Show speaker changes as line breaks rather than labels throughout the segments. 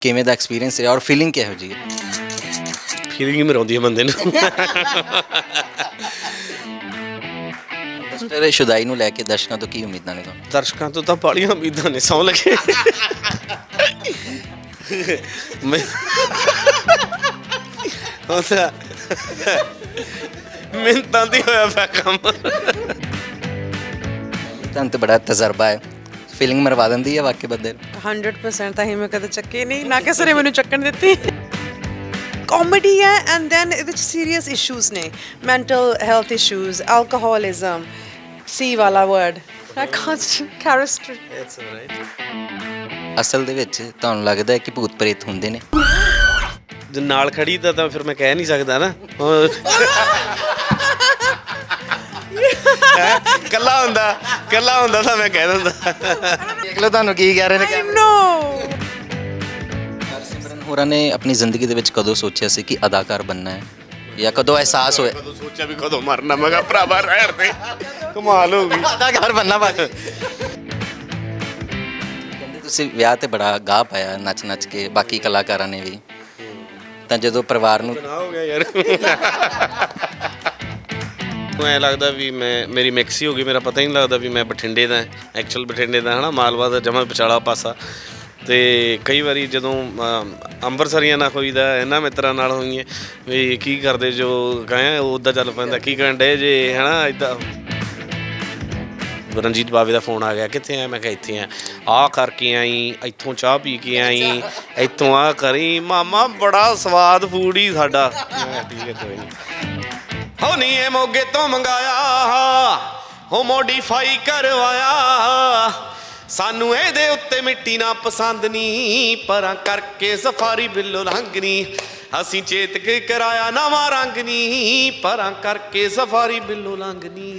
ਕਿਵੇਂ ਦਾ ਐਕਸਪੀਰੀਅੰਸ ਰਿਹਾ ਔਰ ਫੀਲਿੰਗ ਕਿਹੋ ਜੀ ਹੈ?
ਫੀਲਿੰਗ ਮਰਾਉਂਦੀ ਹੈ ਬੰਦੇ ਨੂੰ।
ਮਿਸਟਰ ਸ਼ੁਦਾਈ ਨੂੰ ਲੈ ਕੇ ਦਰਸ਼ਕਾਂ ਤੋਂ ਕੀ ਉਮੀਦਾਂ ਨੇ ਤੁਹਾਨੂੰ?
ਦਰਸ਼ਕਾਂ ਤੋਂ ਤਾਂ ਬਾਲੀਆਂ ਉਮੀਦਾਂ ਨੇ ਸੌ ਲਗੇ। ਮੈਂ ਹੁੰਦਾ ਮਿੰਤਾਂ ਦੀ ਹੋਇਆ ਪਿਆ ਕੰਮ।
ਤੁਹਾਨੂੰ ਤਾਂ ਬੜਾ ਤਜਰਬਾ ਹੈ। ਫੀਲਿੰਗ ਮਰਵਾ ਦਿੰਦੀ ਹੈ ਵਾਕਈ ਬੰਦੇ ਨੂੰ।
100% ਤਾਂ ਹੀ ਮੈਂ ਕਦੇ ਚੱਕੇ ਨਹੀਂ ਨਾ ਕਿਸੇ ਨੇ ਮੈਨੂੰ ਚੱਕਣ ਦਿੱਤੀ। ਕਾਮੇਡੀ ਹੈ ਐਂਡ ਦੈਨ ਇਹਦੇ ਚ ਸੀਰੀਅਸ ਇਸ਼ੂਜ਼ ਨੇ। ਮੈਂਟਲ ਹੈਲਥ ਇਸ਼ੂਜ਼ ਐਲਕੋਹੋਲਿਜ਼ਮ ਸੀ ਵਾਲਾ ਵਰਡ I can't character
ਅਸਲ ਦੇ ਵਿੱਚ ਤੁਹਾਨੂੰ ਲੱਗਦਾ ਹੈ ਕਿ ਭੂਤ ਪ੍ਰੇਤ ਹੁੰਦੇ ਨੇ।
ਜੇ ਨਾਲ ਖੜੀ ਤਾਂ ਤਾਂ ਫਿਰ ਮੈਂ ਕਹਿ ਨਹੀਂ ਸਕਦਾ ਨਾ। ਹੈਂ? ਕੱਲਾ ਹੁੰਦਾ ਕੱਲਾ ਹੁੰਦਾ ਤਾਂ ਮੈਂ ਕਹਿ ਦਿੰਦਾ।
ਦੇਖ ਲਓ ਤੁਹਾਨੂੰ ਕੀ ਕਹਿ ਰਹੇ ਨੇ।
I know
ਸਿਮਰਨ ਹੋਰਾਂ ਨੇ ਆਪਣੀ ਜ਼ਿੰਦਗੀ ਦੇ ਵਿੱਚ ਕਦੋਂ ਸੋਚਿਆ ਸੀ ਕਿ ਅਦਾਕਾਰ ਬੰਨਾ ਹੈ? ਜਾਂ ਕਦੋਂ ਅਹਿਸਾਸ ਹੋਇਆ?
ਕਦੋਂ ਸੋਚਿਆ ਵੀ ਕਦੋਂ ਮਰਨਾ ਮੈਂ ਕਿਹਾ ਭਰਾਵਾ ਰਹਿਣ ਤੇ ਕਮਾਲ ਹੋ ਗਈ।
ਅਦਾਕਾਰ ਬੰਨਾ ਬਸ। ਕਹਿੰਦੇ ਤੁਸੀਂ ਵਿਆਹ ਤੇ ਬੜਾ ਗਾਹ ਪਾਇਆ ਨੱਚ ਨੱਚ ਕੇ ਬਾਕੀ ਕਲਾਕਾਰਾਂ ਨੇ ਵੀ। ਤਾਂ ਜਦੋਂ ਪਰਿਵਾਰ ਨੂੰ
ਨਾ ਹੋ ਗਿਆ ਯਾਰ। ਐ ਲੱਗਦਾ ਵੀ ਮੈਂ ਮੇਰੀ ਮਿਕਸ ਹੀ ਹੋ ਗਈ ਮੇਰਾ ਪਤਾ ਹੀ ਨਹੀਂ ਲੱਗਦਾ ਵੀ ਮੈਂ ਬਠਿੰਡੇ ਦਾ ਐਕਚੁਅਲ ਬਠਿੰਡੇ ਦਾ ਹਨਾ ਮਾਲਵਾ ਦਾ ਜਮਾ ਵਿਚਾਲਾ ਪਾਸਾ। ਤੇ ਕਈ ਵਾਰੀ ਜਦੋਂ ਅਮ, ਅੰਮ੍ਰਿਤਸਰੀਆਂ ਨਾਲ ਹੋਈਦਾ ਇਹਨਾਂ ਮਿੱਤਰਾਂ ਨਾਲ ਹੋਈਏ ਵੀ ਕੀ ਕਰਦੇ ਜੋ ਕਹੇ ਉਦਾਂ ਚੱਲ ਪੈਂਦਾ ਕੀ ਕਰਨ ਡੇ ਜੇ ਹਨਾ ਇਦਾਂ ਰਣਜੀਤ ਬਾਵੇ ਦਾ ਫੋਨ ਆ ਗਿਆ ਕਿੱਥੇ ਆ ਮੈਂ ਕਿਹਾ ਇੱਥੇ ਆ ਆ ਕਰਕੇ ਆਈ ਇੱਥੋਂ ਚਾਹ ਪੀ ਕੇ ਆਈ ਇੱਥੋਂ ਆ ਕਰੀ। ਮਾਮਾ ਬੜਾ ਸਵਾਦ ਫੂਡ ਹੀ ਸਾਡਾ। ਠੀਕ ਹੈ ਕੋਈ ਨਹੀਂ ਹੋ ਨੀ ਇਹ ਮੋਗੇ ਤੋਂ ਮੰਗਾਇਆ ਹੋ ਮੋਡੀਫਾਈ ਕਰਵਾਇਆ। ਸਾਨੂੰ ਇਹਦੇ ਉੱਤੇ ਮਿੱਟੀ ਨਾ ਪਸੰਦ ਨਹੀਂ ਪਰਾਂ ਕਰਕੇ ਸਫਾਰੀ ਬਿੱਲੋ ਲੰਘਨੀ ਅਸੀਂ ਚੇਤਕ ਕਰਾਇਆ ਨਵਾਂ ਰੰਗ ਨਹੀਂ ਪਰਾਂ ਕਰਕੇ ਸਫਾਰੀ ਬਿੱਲੋ ਲੰਘਨੀ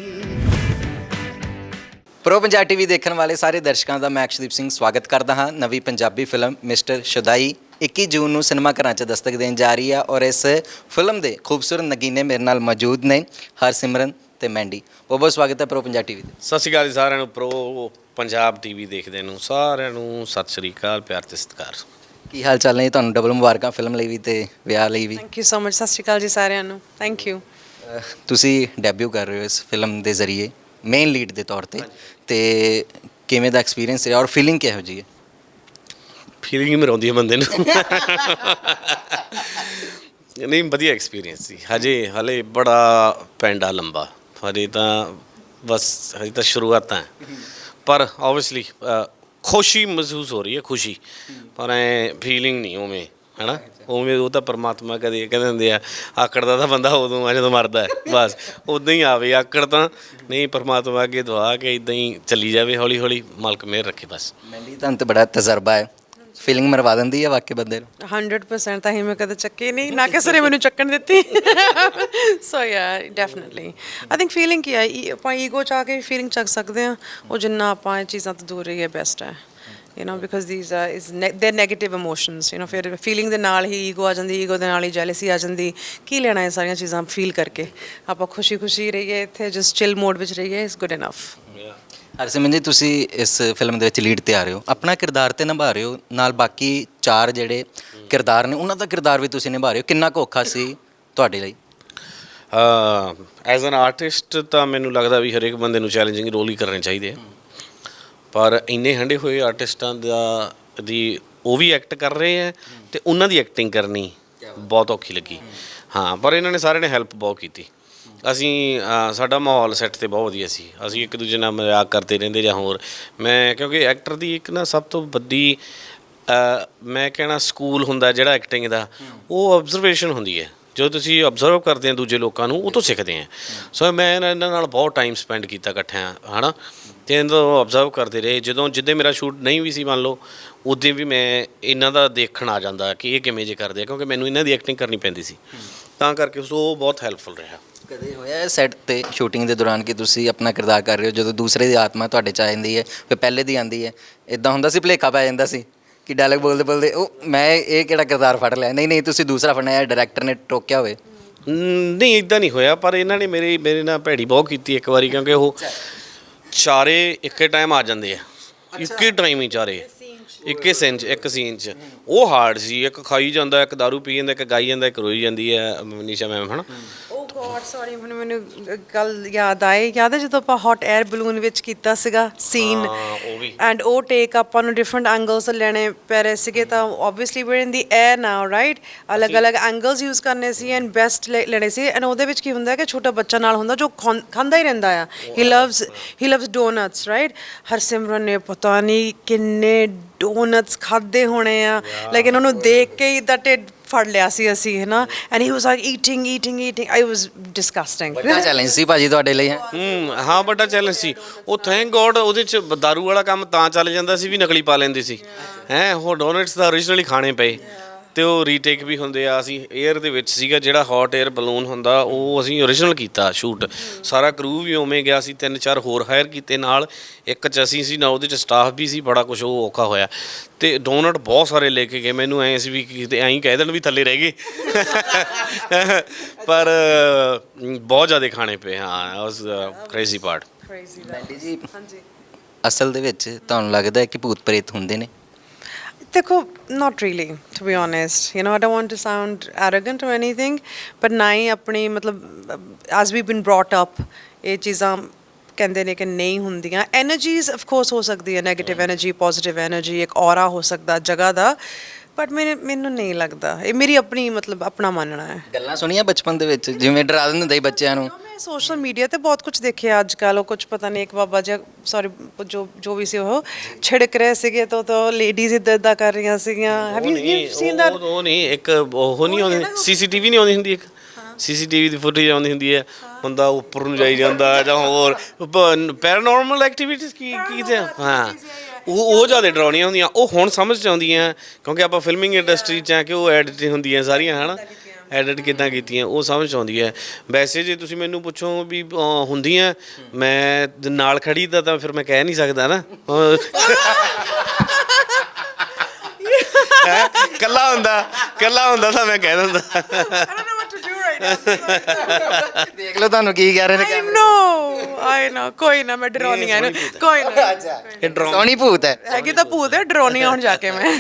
ਪ੍ਰੋ ਪੰਜਾਬ ਟੀਵੀ ਦੇਖਣ ਵਾਲੇ ਸਾਰੇ ਦਰਸ਼ਕਾਂ ਦਾ ਮੈਂ ਅਕਸ਼ਦੀਪ ਸਿੰਘ ਸਵਾਗਤ ਕਰਦਾ ਹਾਂ। ਨਵੀਂ Punjabi film mister Shudai 21 June ਨੂੰ ਸਿਨੇਮਾ ਘਰਾਂ 'ਚ ਦਸਤਕ ਦੇਣ ਜਾ ਰਹੀ ਹੈ ਔਰ ਇਸ ਫਿਲਮ ਦੇ ਖੂਬਸੂਰਤ ਨਗੀਨੇ ਮੇਰੇ ਨਾਲ ਮੌਜੂਦ ਨੇ ਹਰਸਿਮਰਨ ਤੇ ਮੈਂਡੀ। ਬਹੁਤ ਬਹੁਤ ਸਵਾਗਤ ਹੈ ਪ੍ਰੋ ਪੰਜਾਬ ਟੀਵੀ ਦੇ
ਸਤਿ ਸ਼੍ਰੀ ਅਕਾਲ ਜੀ ਸਾਰਿਆਂ ਨੂੰ ਪ੍ਰੋ ਪੰਜਾਬ ਟੀਵੀ ਦੇਖਦੇ ਨੂੰ ਸਾਰਿਆਂ ਨੂੰ ਸਤਿ ਸ਼੍ਰੀ ਅਕਾਲ ਪਿਆਰ ਤੇ ਸਤਿਕਾਰ।
ਕੀ ਹਾਲ ਚਾਲ ਨੇ? ਤੁਹਾਨੂੰ ਡਬਲ ਮੁਬਾਰਕਾਂ ਫਿਲਮ ਲਈ ਵੀ ਤੇ ਵਿਆਹ ਲਈ ਵੀ?
ਥੈਂਕ ਯੂ ਸੋ ਮਚ ਸਤਿ ਸ਼੍ਰੀ ਅਕਾਲ ਜੀ ਸਾਰਿਆਂ ਨੂੰ। ਥੈਂਕ ਯੂ
ਤੁਸੀਂ ਡੈਬਿਊ ਕਰ ਰਹੇ ਹੋ ਇਸ ਫਿਲਮ ਦੇ ਜ਼ਰੀਏ ਮੇਨ ਲੀਡ ਦੇ ਤੌਰ ਤੇ। ਤੇ ਕਿਵੇਂ ਦਾ ਐਕਸਪੀਰੀਅੰਸ ਰਿਹਾ ਔਰ ਫੀਲਿੰਗ ਕਿਹੋ ਜੀ ਹੈ?
ਫੀਲਿੰਗ ਹੀ ਮਰਾਉਂਦੀ ਹੈ ਬੰਦੇ ਨੂੰ। ਨਹੀਂ, ਵਧੀਆ ਐਕਸਪੀਰੀਅੰਸ ਸੀ। ਹਜੇ, ਹਲੇ ਬੜਾ ਪੈਂਡਾ ਲੰਬਾ। ਹਜੇ ਤਾਂ ਬਸ, ਹਜੇ ਤਾਂ ਸ਼ੁਰੂਆਤਾਂ ਹੈ ਪਰ ਆਬਵੀਅਸਲੀ ਖੁਸ਼ੀ ਮਹਿਸੂਸ ਹੋ ਰਹੀ ਹੈ ਖੁਸ਼ੀ। ਪਰ ਐ ਫੀਲਿੰਗ ਨਹੀਂ ਉਵੇਂ, ਹੈਨਾ? ਉਵੇਂ ਉਹ ਤਾਂ ਪਰਮਾਤਮਾ ਕਦੇ ਕਹਿੰਦੇ ਹੁੰਦੇ ਆ, ਆਕੜ ਦਾ ਤਾਂ ਬੰਦਾ ਉਦੋਂ ਆ ਜਦੋਂ ਮਰਦਾ ਹੈ ਬਸ। ਉਦਾਂ ਹੀ ਆਵੇ ਆਕੜ ਤਾਂ। ਨਹੀਂ, ਪਰਮਾਤਮਾ ਅੱਗੇ ਦੁਆ ਕਿ ਇਦਾਂ ਹੀ ਚੱਲੀ ਜਾਵੇ ਹੌਲੀ ਹੌਲੀ ਮਾਲਕ ਮਿਹਰ ਰੱਖੇ ਬਸ।
ਮੈਂਡੀ ਤੁਹਾਨੂੰ ਬੜਾ ਤਜਰਬਾ ਹੈ ਫੀਲਿੰਗ ਮਰਵਾ ਦਿੰਦੀ ਹੈ ਵਾਕਈ ਬੰਦੇ ਨੂੰ।
100% ਤਾਂ ਹੀ ਮੈਂ ਕਦੇ ਚੱਕੀ ਨਹੀਂ, ਨਾ ਕਿਸੇ ਨੇ ਮੈਨੂੰ ਚੱਕਣ ਦਿੱਤੀ। So ya definitely I think feeling ਕੀ ਹੈ ਈ- ਆਪਾਂ ਈਗੋ ਚ ਕੇ ਫੀਲਿੰਗ ਚੱਕ ਸਕਦੇ ਆ। ਉਹ ਜਿੰਨਾ ਆਪਾਂ ਇਹ ਚੀਜ਼ਾਂ ਤੋਂ ਦੂਰ ਰਹੀਏ ਬੈਸਟ ਹੈ you know because these are is the negative emotions you know ਫਿਰ ਫੀਲਿੰਗ ਦੇ ਨਾਲ ਹੀ ਈਗੋ ਆ ਜਾਂਦੀ ਈਗੋ ਦੇ ਨਾਲ ਹੀ ਜੈਲਸੀ ਆ ਜਾਂਦੀ। ਕੀ ਲੈਣਾ ਇਹ ਸਾਰੀਆਂ ਚੀਜ਼ਾਂ ਫੀਲ ਕਰਕੇ? ਆਪਾਂ ਖੁਸ਼ੀ ਖੁਸ਼ੀ ਰਹੀਏ, ਇੱਥੇ ਜਸ ਚਿਲ ਮੋਡ ਵਿੱਚ ਰਹੀਏ ਇਜ਼ ਗੁੱਡ ਇਨਫ
ਹਰਸਿਮਰਨ ਜੀ ਤੁਸੀਂ ਇਸ ਫਿਲਮ ਦੇ ਵਿੱਚ ਲੀਡ ਤੇ ਆ ਰਹੇ ਹੋ। ਆਪਣਾ ਕਿਰਦਾਰ ਤੇ ਨਿਭਾ ਰਹੇ ਹੋ ਨਾਲ ਬਾਕੀ ਚਾਰ ਜਿਹੜੇ ਕਿਰਦਾਰ ਨੇ ਉਹਨਾਂ ਦਾ ਕਿਰਦਾਰ ਵੀ ਤੁਸੀਂ ਨਿਭਾ ਰਹੇ ਹੋ। ਕਿੰਨਾ ਔਖਾ ਸੀ ਤੁਹਾਡੇ ਲਈ?
ਐਜ਼ ਐਨ ਆਰਟਿਸਟ ਤਾਂ ਮੈਨੂੰ ਲੱਗਦਾ ਵੀ ਹਰੇਕ ਬੰਦੇ ਨੂੰ ਚੈਲੰਜਿੰਗ ਰੋਲ ਹੀ ਕਰਨੇ ਚਾਹੀਦੇ ਆ। ਪਰ ਇੰਨੇ ਹੰਡੇ ਹੋਏ ਆਰਟਿਸਟਾਂ ਦਾ ਦੀ ਉਹ ਵੀ ਐਕਟ ਕਰ ਰਹੇ ਆ ਤੇ ਉਹਨਾਂ ਦੀ ਐਕਟਿੰਗ ਕਰਨੀ ਬਹੁਤ ਔਖੀ ਲੱਗੀ। ਹਾਂ ਪਰ ਇਹਨਾਂ ਨੇ ਸਾਰਿਆਂ ਨੇ ਹੈਲਪ ਬਹੁਤ ਕੀਤੀ। ਅਸੀਂ ਅਹ, ਸਾਡਾ ਮਾਹੌਲ ਸੈੱਟ ਤੇ ਬਹੁਤ ਵਧੀਆ ਸੀ। ਅਸੀਂ ਇੱਕ ਦੂਜੇ ਨਾਲ ਮਜ਼ਾਕ ਕਰਦੇ ਰਹਿੰਦੇ ਜਾਂ ਹੋਰ। ਮੈਂ ਕਿਉਂਕਿ ਐਕਟਰ ਦੀ ਇੱਕ ਨਾ ਸਭ ਤੋਂ ਵੱਡੀ ਅਹ, ਮੈਂ ਕਹਿਣਾ ਸਕੂਲ ਹੁੰਦਾ ਜਿਹੜਾ ਐਕਟਿੰਗ ਦਾ ਉਹ ਆਬਜ਼ਰਵੇਸ਼ਨ ਹੁੰਦੀ ਹੈ। ਜੋ ਤੁਸੀਂ ਆਬਜ਼ਰਵ ਕਰਦੇ ਆ ਦੂਜੇ ਲੋਕਾਂ ਨੂੰ ਉਹ ਤੋਂ ਸਿੱਖਦੇ ਆ ਸੋ ਮੈਂ ਇਹਨਾਂ ਇਹਨਾਂ ਨਾਲ ਬਹੁਤ ਟਾਈਮ ਸਪੈਂਡ ਕੀਤਾ ਇਕੱਠਿਆਂ ਹਨਾ? ਤੇ ਇਹਨਾਂ ਤੋਂ ਆਬਜ਼ਰਵ ਕਰਦੇ ਰਹੇ। ਜਦੋਂ ਜਿੱਦੇ ਮੇਰਾ ਸ਼ੂਟ ਨਹੀਂ ਵੀ ਸੀ ਮੰਨ ਲਓ ਉਦੋਂ ਵੀ ਮੈਂ ਇਹਨਾਂ ਦਾ ਦੇਖਣ ਆ ਜਾਂਦਾ ਕਿ ਇਹ ਕਿਵੇਂ ਜੇ ਕਰਦੇ ਆ ਕਿਉਂਕਿ ਮੈਨੂੰ ਇਹਨਾਂ ਦੀ ਐਕਟਿੰਗ ਕਰਨੀ ਪੈਂਦੀ ਸੀ। ਤਾਂ ਕਰਕੇ ਸੋ ਉਹ ਬਹੁਤ ਹੈਲਪਫੁਲ ਰਿਹਾ।
ਕਦੇ ਹੋਇਆ ਸੈੱਟ ਤੇ ਸ਼ੂਟਿੰਗ ਦੇ ਦੌਰਾਨ ਕਿ ਤੁਸੀਂ ਆਪਣਾ ਕਿਰਦਾਰ ਕਰ ਰਹੇ ਹੋ? ਜਦੋਂ ਦੂਸਰੇ ਦੀ ਆਤਮਾ ਤੁਹਾਡੇ ਚ ਆ ਜਾਂਦੀ ਹੈ ਫਿਰ ਪਹਿਲੇ ਦੀ ਆਂਦੀ ਹੈ। ਇਦਾਂ ਹੁੰਦਾ ਸੀ ਭੁਲੇਖਾ ਪੈ ਜਾਂਦਾ ਸੀ ਕਿ ਡਾਇਲੌਗ ਬੋਲਦੇ ਬੋਲਦੇ ਉਹ ਮੈਂ ਇਹ ਕਿਹੜਾ ਕਿਰਦਾਰ ਫੜ ਲਿਆ? ਨਹੀਂ ਨਹੀਂ ਤੁਸੀਂ ਦੂਸਰਾ ਫੜਨਾ ਹੈ ਡਾਇਰੈਕਟਰ ਨੇ ਟੋਕਿਆ ਹੋਵੇ।
ਨਹੀਂ ਇਦਾਂ ਨਹੀਂ ਹੋਇਆ ਪਰ ਇਹਨਾਂ ਨੇ ਮੇਰੀ ਮੇਰੇ ਨਾਲ ਭੈੜੀ ਬਹੁਤ ਕੀਤੀ ਇੱਕ ਵਾਰੀ ਕਿਉਂਕਿ ਉਹ ਚਾਰੇ ਇੱਕੇ ਟਾਈਮ ਆ ਜਾਂਦੇ ਆ। ਇੱਕੇ ਟਾਈਮ ਹੀ ਚਾਰੇ। ਇੱਕੇ ਸੀਨ 'ਚ। ਇੱਕ ਸੀਨ 'ਚ। ਉਹ ਹਾਰਡ ਸੀ ਇੱਕ ਖਾਈ ਜਾਂਦਾ ਇੱਕ दारू ਪੀ ਜਾਂਦਾ ਇੱਕ ਗਾਈ ਜਾਂਦਾ ਇੱਕ ਰੋਈ ਜਾਂਦੀ ਹੈ ਮਨੀਸ਼ਾ ਮੈਮ ਹਨਾ?
ਉਹ ਗੋਡ ਸੌਰੀ ਹੁਣ ਮੈਨੂੰ ਗੱਲ ਯਾਦ ਆਈ ਯਾਦ ਹੈ ਜਦੋਂ ਆਪਾਂ ਹੌਟ 에ਅਰ ਬਲੂਨ ਵਿੱਚ ਕੀਤਾ ਸੀਗਾ ਸੀਨ
ਉਹ ਵੀ।
ਐਂਡ ਉਹ ਟੇਕ ਆਪਾਂ ਨੂੰ ਡਿਫਰੈਂਟ ਐਂਗਲਸ ਲੈਣੇ ਪੈ ਰਹੇ ਸੀਗੇ ਤਾਂ obviously we in the era now right ਅਲੱਗ-ਅਲੱਗ ਐਂਗਲਸ ਯੂਜ਼ ਕਰਨੇ ਸੀ ਐਂਡ ਬੈਸਟ ਲੈਣੇ ਸੀ। ਐਂਡ ਉਹਦੇ ਵਿੱਚ ਕੀ ਹੁੰਦਾ ਕਿ ਛੋਟਾ ਬੱਚਾ ਨਾਲ ਹੁੰਦਾ ਜੋ ਖਾਂਦਾ ਹੀ ਰਹਿੰਦਾ ਆ। He. Loves he loves donuts right Harsimran ਨੇ ਪਤਾ ਨਹੀਂ ਕਿੰਨੇ ਡੋਨਟਸ ਖਾਦੇ ਹੋਣੇ ਆ। ਲੇਕਿਨ ਉਹਨੂੰ ਦੇਖ ਕੇ ਹੀ ਦਾ ਢਿੱਡ ਫੜ ਲਿਆ ਸੀ ਅਸੀਂ ਹੈ ਨਾ and he was like eating eating eating I was disgusting
ਵੱਡਾ ਚੈਲੰਜ ਸੀ ਭਾਜੀ ਤੁਹਾਡੇ ਲਈ ਹੈ?
ਹੂੰ ਹਾਂ ਵੱਡਾ ਚੈਲੰਜ ਸੀ। ਉਹ ਥੈਂਕ ਗੋਡ ਉਹਦੇ ਚ दारू ਵਾਲਾ ਕੰਮ ਤਾਂ ਚੱਲ ਜਾਂਦਾ ਸੀ ਵੀ ਨਕਲੀ ਪਾ ਲੈਂਦੇ ਸੀ। ਹੈ ਉਹ ਡੋਨਟਸ ਤਾਂ originally ਖਾਣੇ ਪਏ। ਤੇ ਉਹ ਰੀਟੇਕ ਵੀ ਹੁੰਦੇ ਆ। ਅਸੀਂ 에ਅਰ ਦੇ ਵਿੱਚ ਸੀਗਾ ਜਿਹੜਾ ਹੌਟ 에ਅਰ ਬਲੂਨ ਹੁੰਦਾ ਉਹ ਅਸੀਂ origignal ਕੀਤਾ ਸ਼ੂਟ ਸਾਰਾ ਕਰੂ ਵੀ ਉਵੇਂ ਗਿਆ ਸੀ ਤਿੰਨ ਚਾਰ ਹੋਰ ਹਾਇਰ ਕੀਤੇ ਨਾਲ। ਇੱਕ ਚ ਅਸੀਂ ਸੀ ਨਾ ਉਹਦੇ ਚ ਸਟਾਫ ਵੀ ਸੀ ਬੜਾ ਕੁਝ ਉਹ ਔਖਾ ਹੋਇਆ। ਤੇ ਡੋਨਟ ਬਹੁਤ ਸਾਰੇ ਲੈ ਕੇ ਗਏ। ਮੈਨੂੰ ਐਂ ਸੀ ਵੀ ਕਿਤੇ ਐਂ ਹੀ ਕਹਿ ਦੇਣ ਵੀ ਥੱਲੇ ਰਹਿ ਗਏ। ਪਰ ਬਹੁਤ ਜ਼ਿਆਦਾ ਖਾਣੇ ਪਏ ਹਾਂ ਵਾਸ ਕ੍ਰੇਜ਼ੀ ਪਾਰਟ
ਕ੍ਰੇਜ਼ੀ
ਜੀ
ਹਾਂਜੀ।
ਅਸਲ ਦੇ ਵਿੱਚ ਤੁਹਾਨੂੰ ਲੱਗਦਾ ਹੈ ਕਿ ਭੂਤ ਪ੍ਰੇਤ ਹੁੰਦੇ ਨੇ?
ਦੇਖੋ not really to be honest you know I don't want to sound arrogant or anything but ਨਾ ਹੀ ਆਪਣੀ ਮਤਲਬ as we been brought up ਇਹ ਚੀਜ਼ਾਂ ਕਹਿੰਦੇ ਨੇ ਕਿ ਨਹੀਂ ਹੁੰਦੀਆਂ એનર્ਜੀਜ਼ ਆਫ ਕੋਰਸ ਹੋ ਸਕਦੀ ਹੈ 네ਗੇਟਿਵ એનર્ਜੀ ਪੋਜ਼ਿਟਿਵ એનર્ਜੀ ਇੱਕ ਔਰਾ ਹੋ ਸਕਦਾ ਜਗ੍ਹਾ ਦਾ ਬਟ ਮੈਨੂੰ ਮੈਨੂੰ ਨਹੀਂ ਲੱਗਦਾ। ਇਹ ਮੇਰੀ ਆਪਣੀ ਮਤਲਬ ਆਪਣਾ ਮੰਨਣਾ ਹੈ।
ਗੱਲਾਂ ਸੁਣੀਆਂ ਬਚਪਨ ਦੇ ਵਿੱਚ? ਜਿਵੇਂ ਡਰਾ ਦਿੰਦੇ ਹੁੰਦੇ ਸੀ ਬੱਚਿਆਂ ਨੂੰ।
ਮੈਂ ਸੋਸ਼ਲ ਮੀਡੀਆ ਤੇ ਬਹੁਤ ਕੁਝ ਦੇਖਿਆ ਅੱਜ ਕੱਲ ਉਹ ਕੁਝ ਪਤਾ ਨਹੀਂ ਇੱਕ ਬਾਬਾ ਜੀ ਸੌਰੀ ਜੋ ਜੋ ਵੀ ਸੀ ਉਹ ਛਿੜਕ ਰਹੇ ਸੀਗੇ ਤਾਂ ਤਾਂ ਲੇਡੀਜ਼ ਇੱਦਾਂ ਇੱਦਾਂ ਕਰ ਰਹੀਆਂ ਸੀਗੀਆਂ। ਹੈਵ ਯੂ ਸੀਨ ਦੈਟ
ਉਹ ਉਹ ਨਹੀਂ ਇੱਕ ਉਹ ਨਹੀਂ ਆਉਂਦੀ ਸੀਸੀਟੀਵੀ ਨਹੀਂ ਆਉਂਦੀ ਹੁੰਦੀ ਇੱਕ। ਸੀਸੀਟੀਵੀ ਦੀ ਫੁਟੇਜ ਆਉਂਦੀ ਹੁੰਦੀ ਹੈ। ਬੰਦਾ ਉੱਪਰ ਨੂੰ ਜਾਈ ਜਾਂਦਾ ਜਾਂ ਹੋਰ। ਪੈਰਾਨੋਰਮਲ ਐਕਟੀਵਿਟੀਜ਼ ਕੀ ਕੀ ਤੇ ਹਾਂ। ਉਹ ਉਹ ਜ਼ਿਆਦਾ ਡਰਾਉਣੀਆਂ ਹੁੰਦੀਆਂ ਉਹ ਹੁਣ ਸਮਝ ਚ ਆਉਂਦੀਆਂ ਕਿਉਂਕਿ ਆਪਾਂ ਫਿਲਮਿੰਗ ਇੰਡਸਟਰੀ ਚ ਆ ਕਿ ਉਹ ਐਡਿਟ ਹੁੰਦੀਆਂ ਸਾਰੀਆਂ ਹਨਾ? ਐਡਿਟ ਕਿਦਾਂ ਕੀਤੀਆਂ ਉਹ ਸਮਝ ਆਉਂਦੀ ਹੈ। ਵੈਸੇ ਜੇ ਤੁਸੀਂ ਮੈਨੂੰ ਪੁੱਛੋ ਵੀ ਅਹ, ਹੁੰਦੀਆਂ ਮੈਂ ਨਾਲ ਖੜੀ ਤਾਂ ਤਾਂ ਫਿਰ ਮੈਂ ਕਹਿ ਨਹੀਂ ਸਕਦਾ ਨਾ। ਹੈਂ? ਕੱਲਾ ਹੁੰਦਾ ਕੱਲਾ ਹੁੰਦਾ ਤਾਂ ਮੈਂ ਕਹਿ ਦਿੰਦਾ।
ਦੇਖ ਲਓ ਤੁਹਾਨੂੰ ਕੀ ਕਹਿ ਰਹੇ ਨੇ
I know, I know. ਕੋਈ ਨਾ ਮੈਂ ਡਰਾਉਣੀ ਆ ਇਹਨੂੰ। ਕੋਈ ਨਾ।
ਇਹ ਡਰਾਉਂ
ਸੋਹਣੀ ਭੂਤ ਹੈ।
ਹੈਗੀ ਤਾਂ ਭੂਤ ਹੈ ਡਰਾਉਣੀ ਆ ਹੁਣ ਜਾ ਕੇ ਮੈਂ।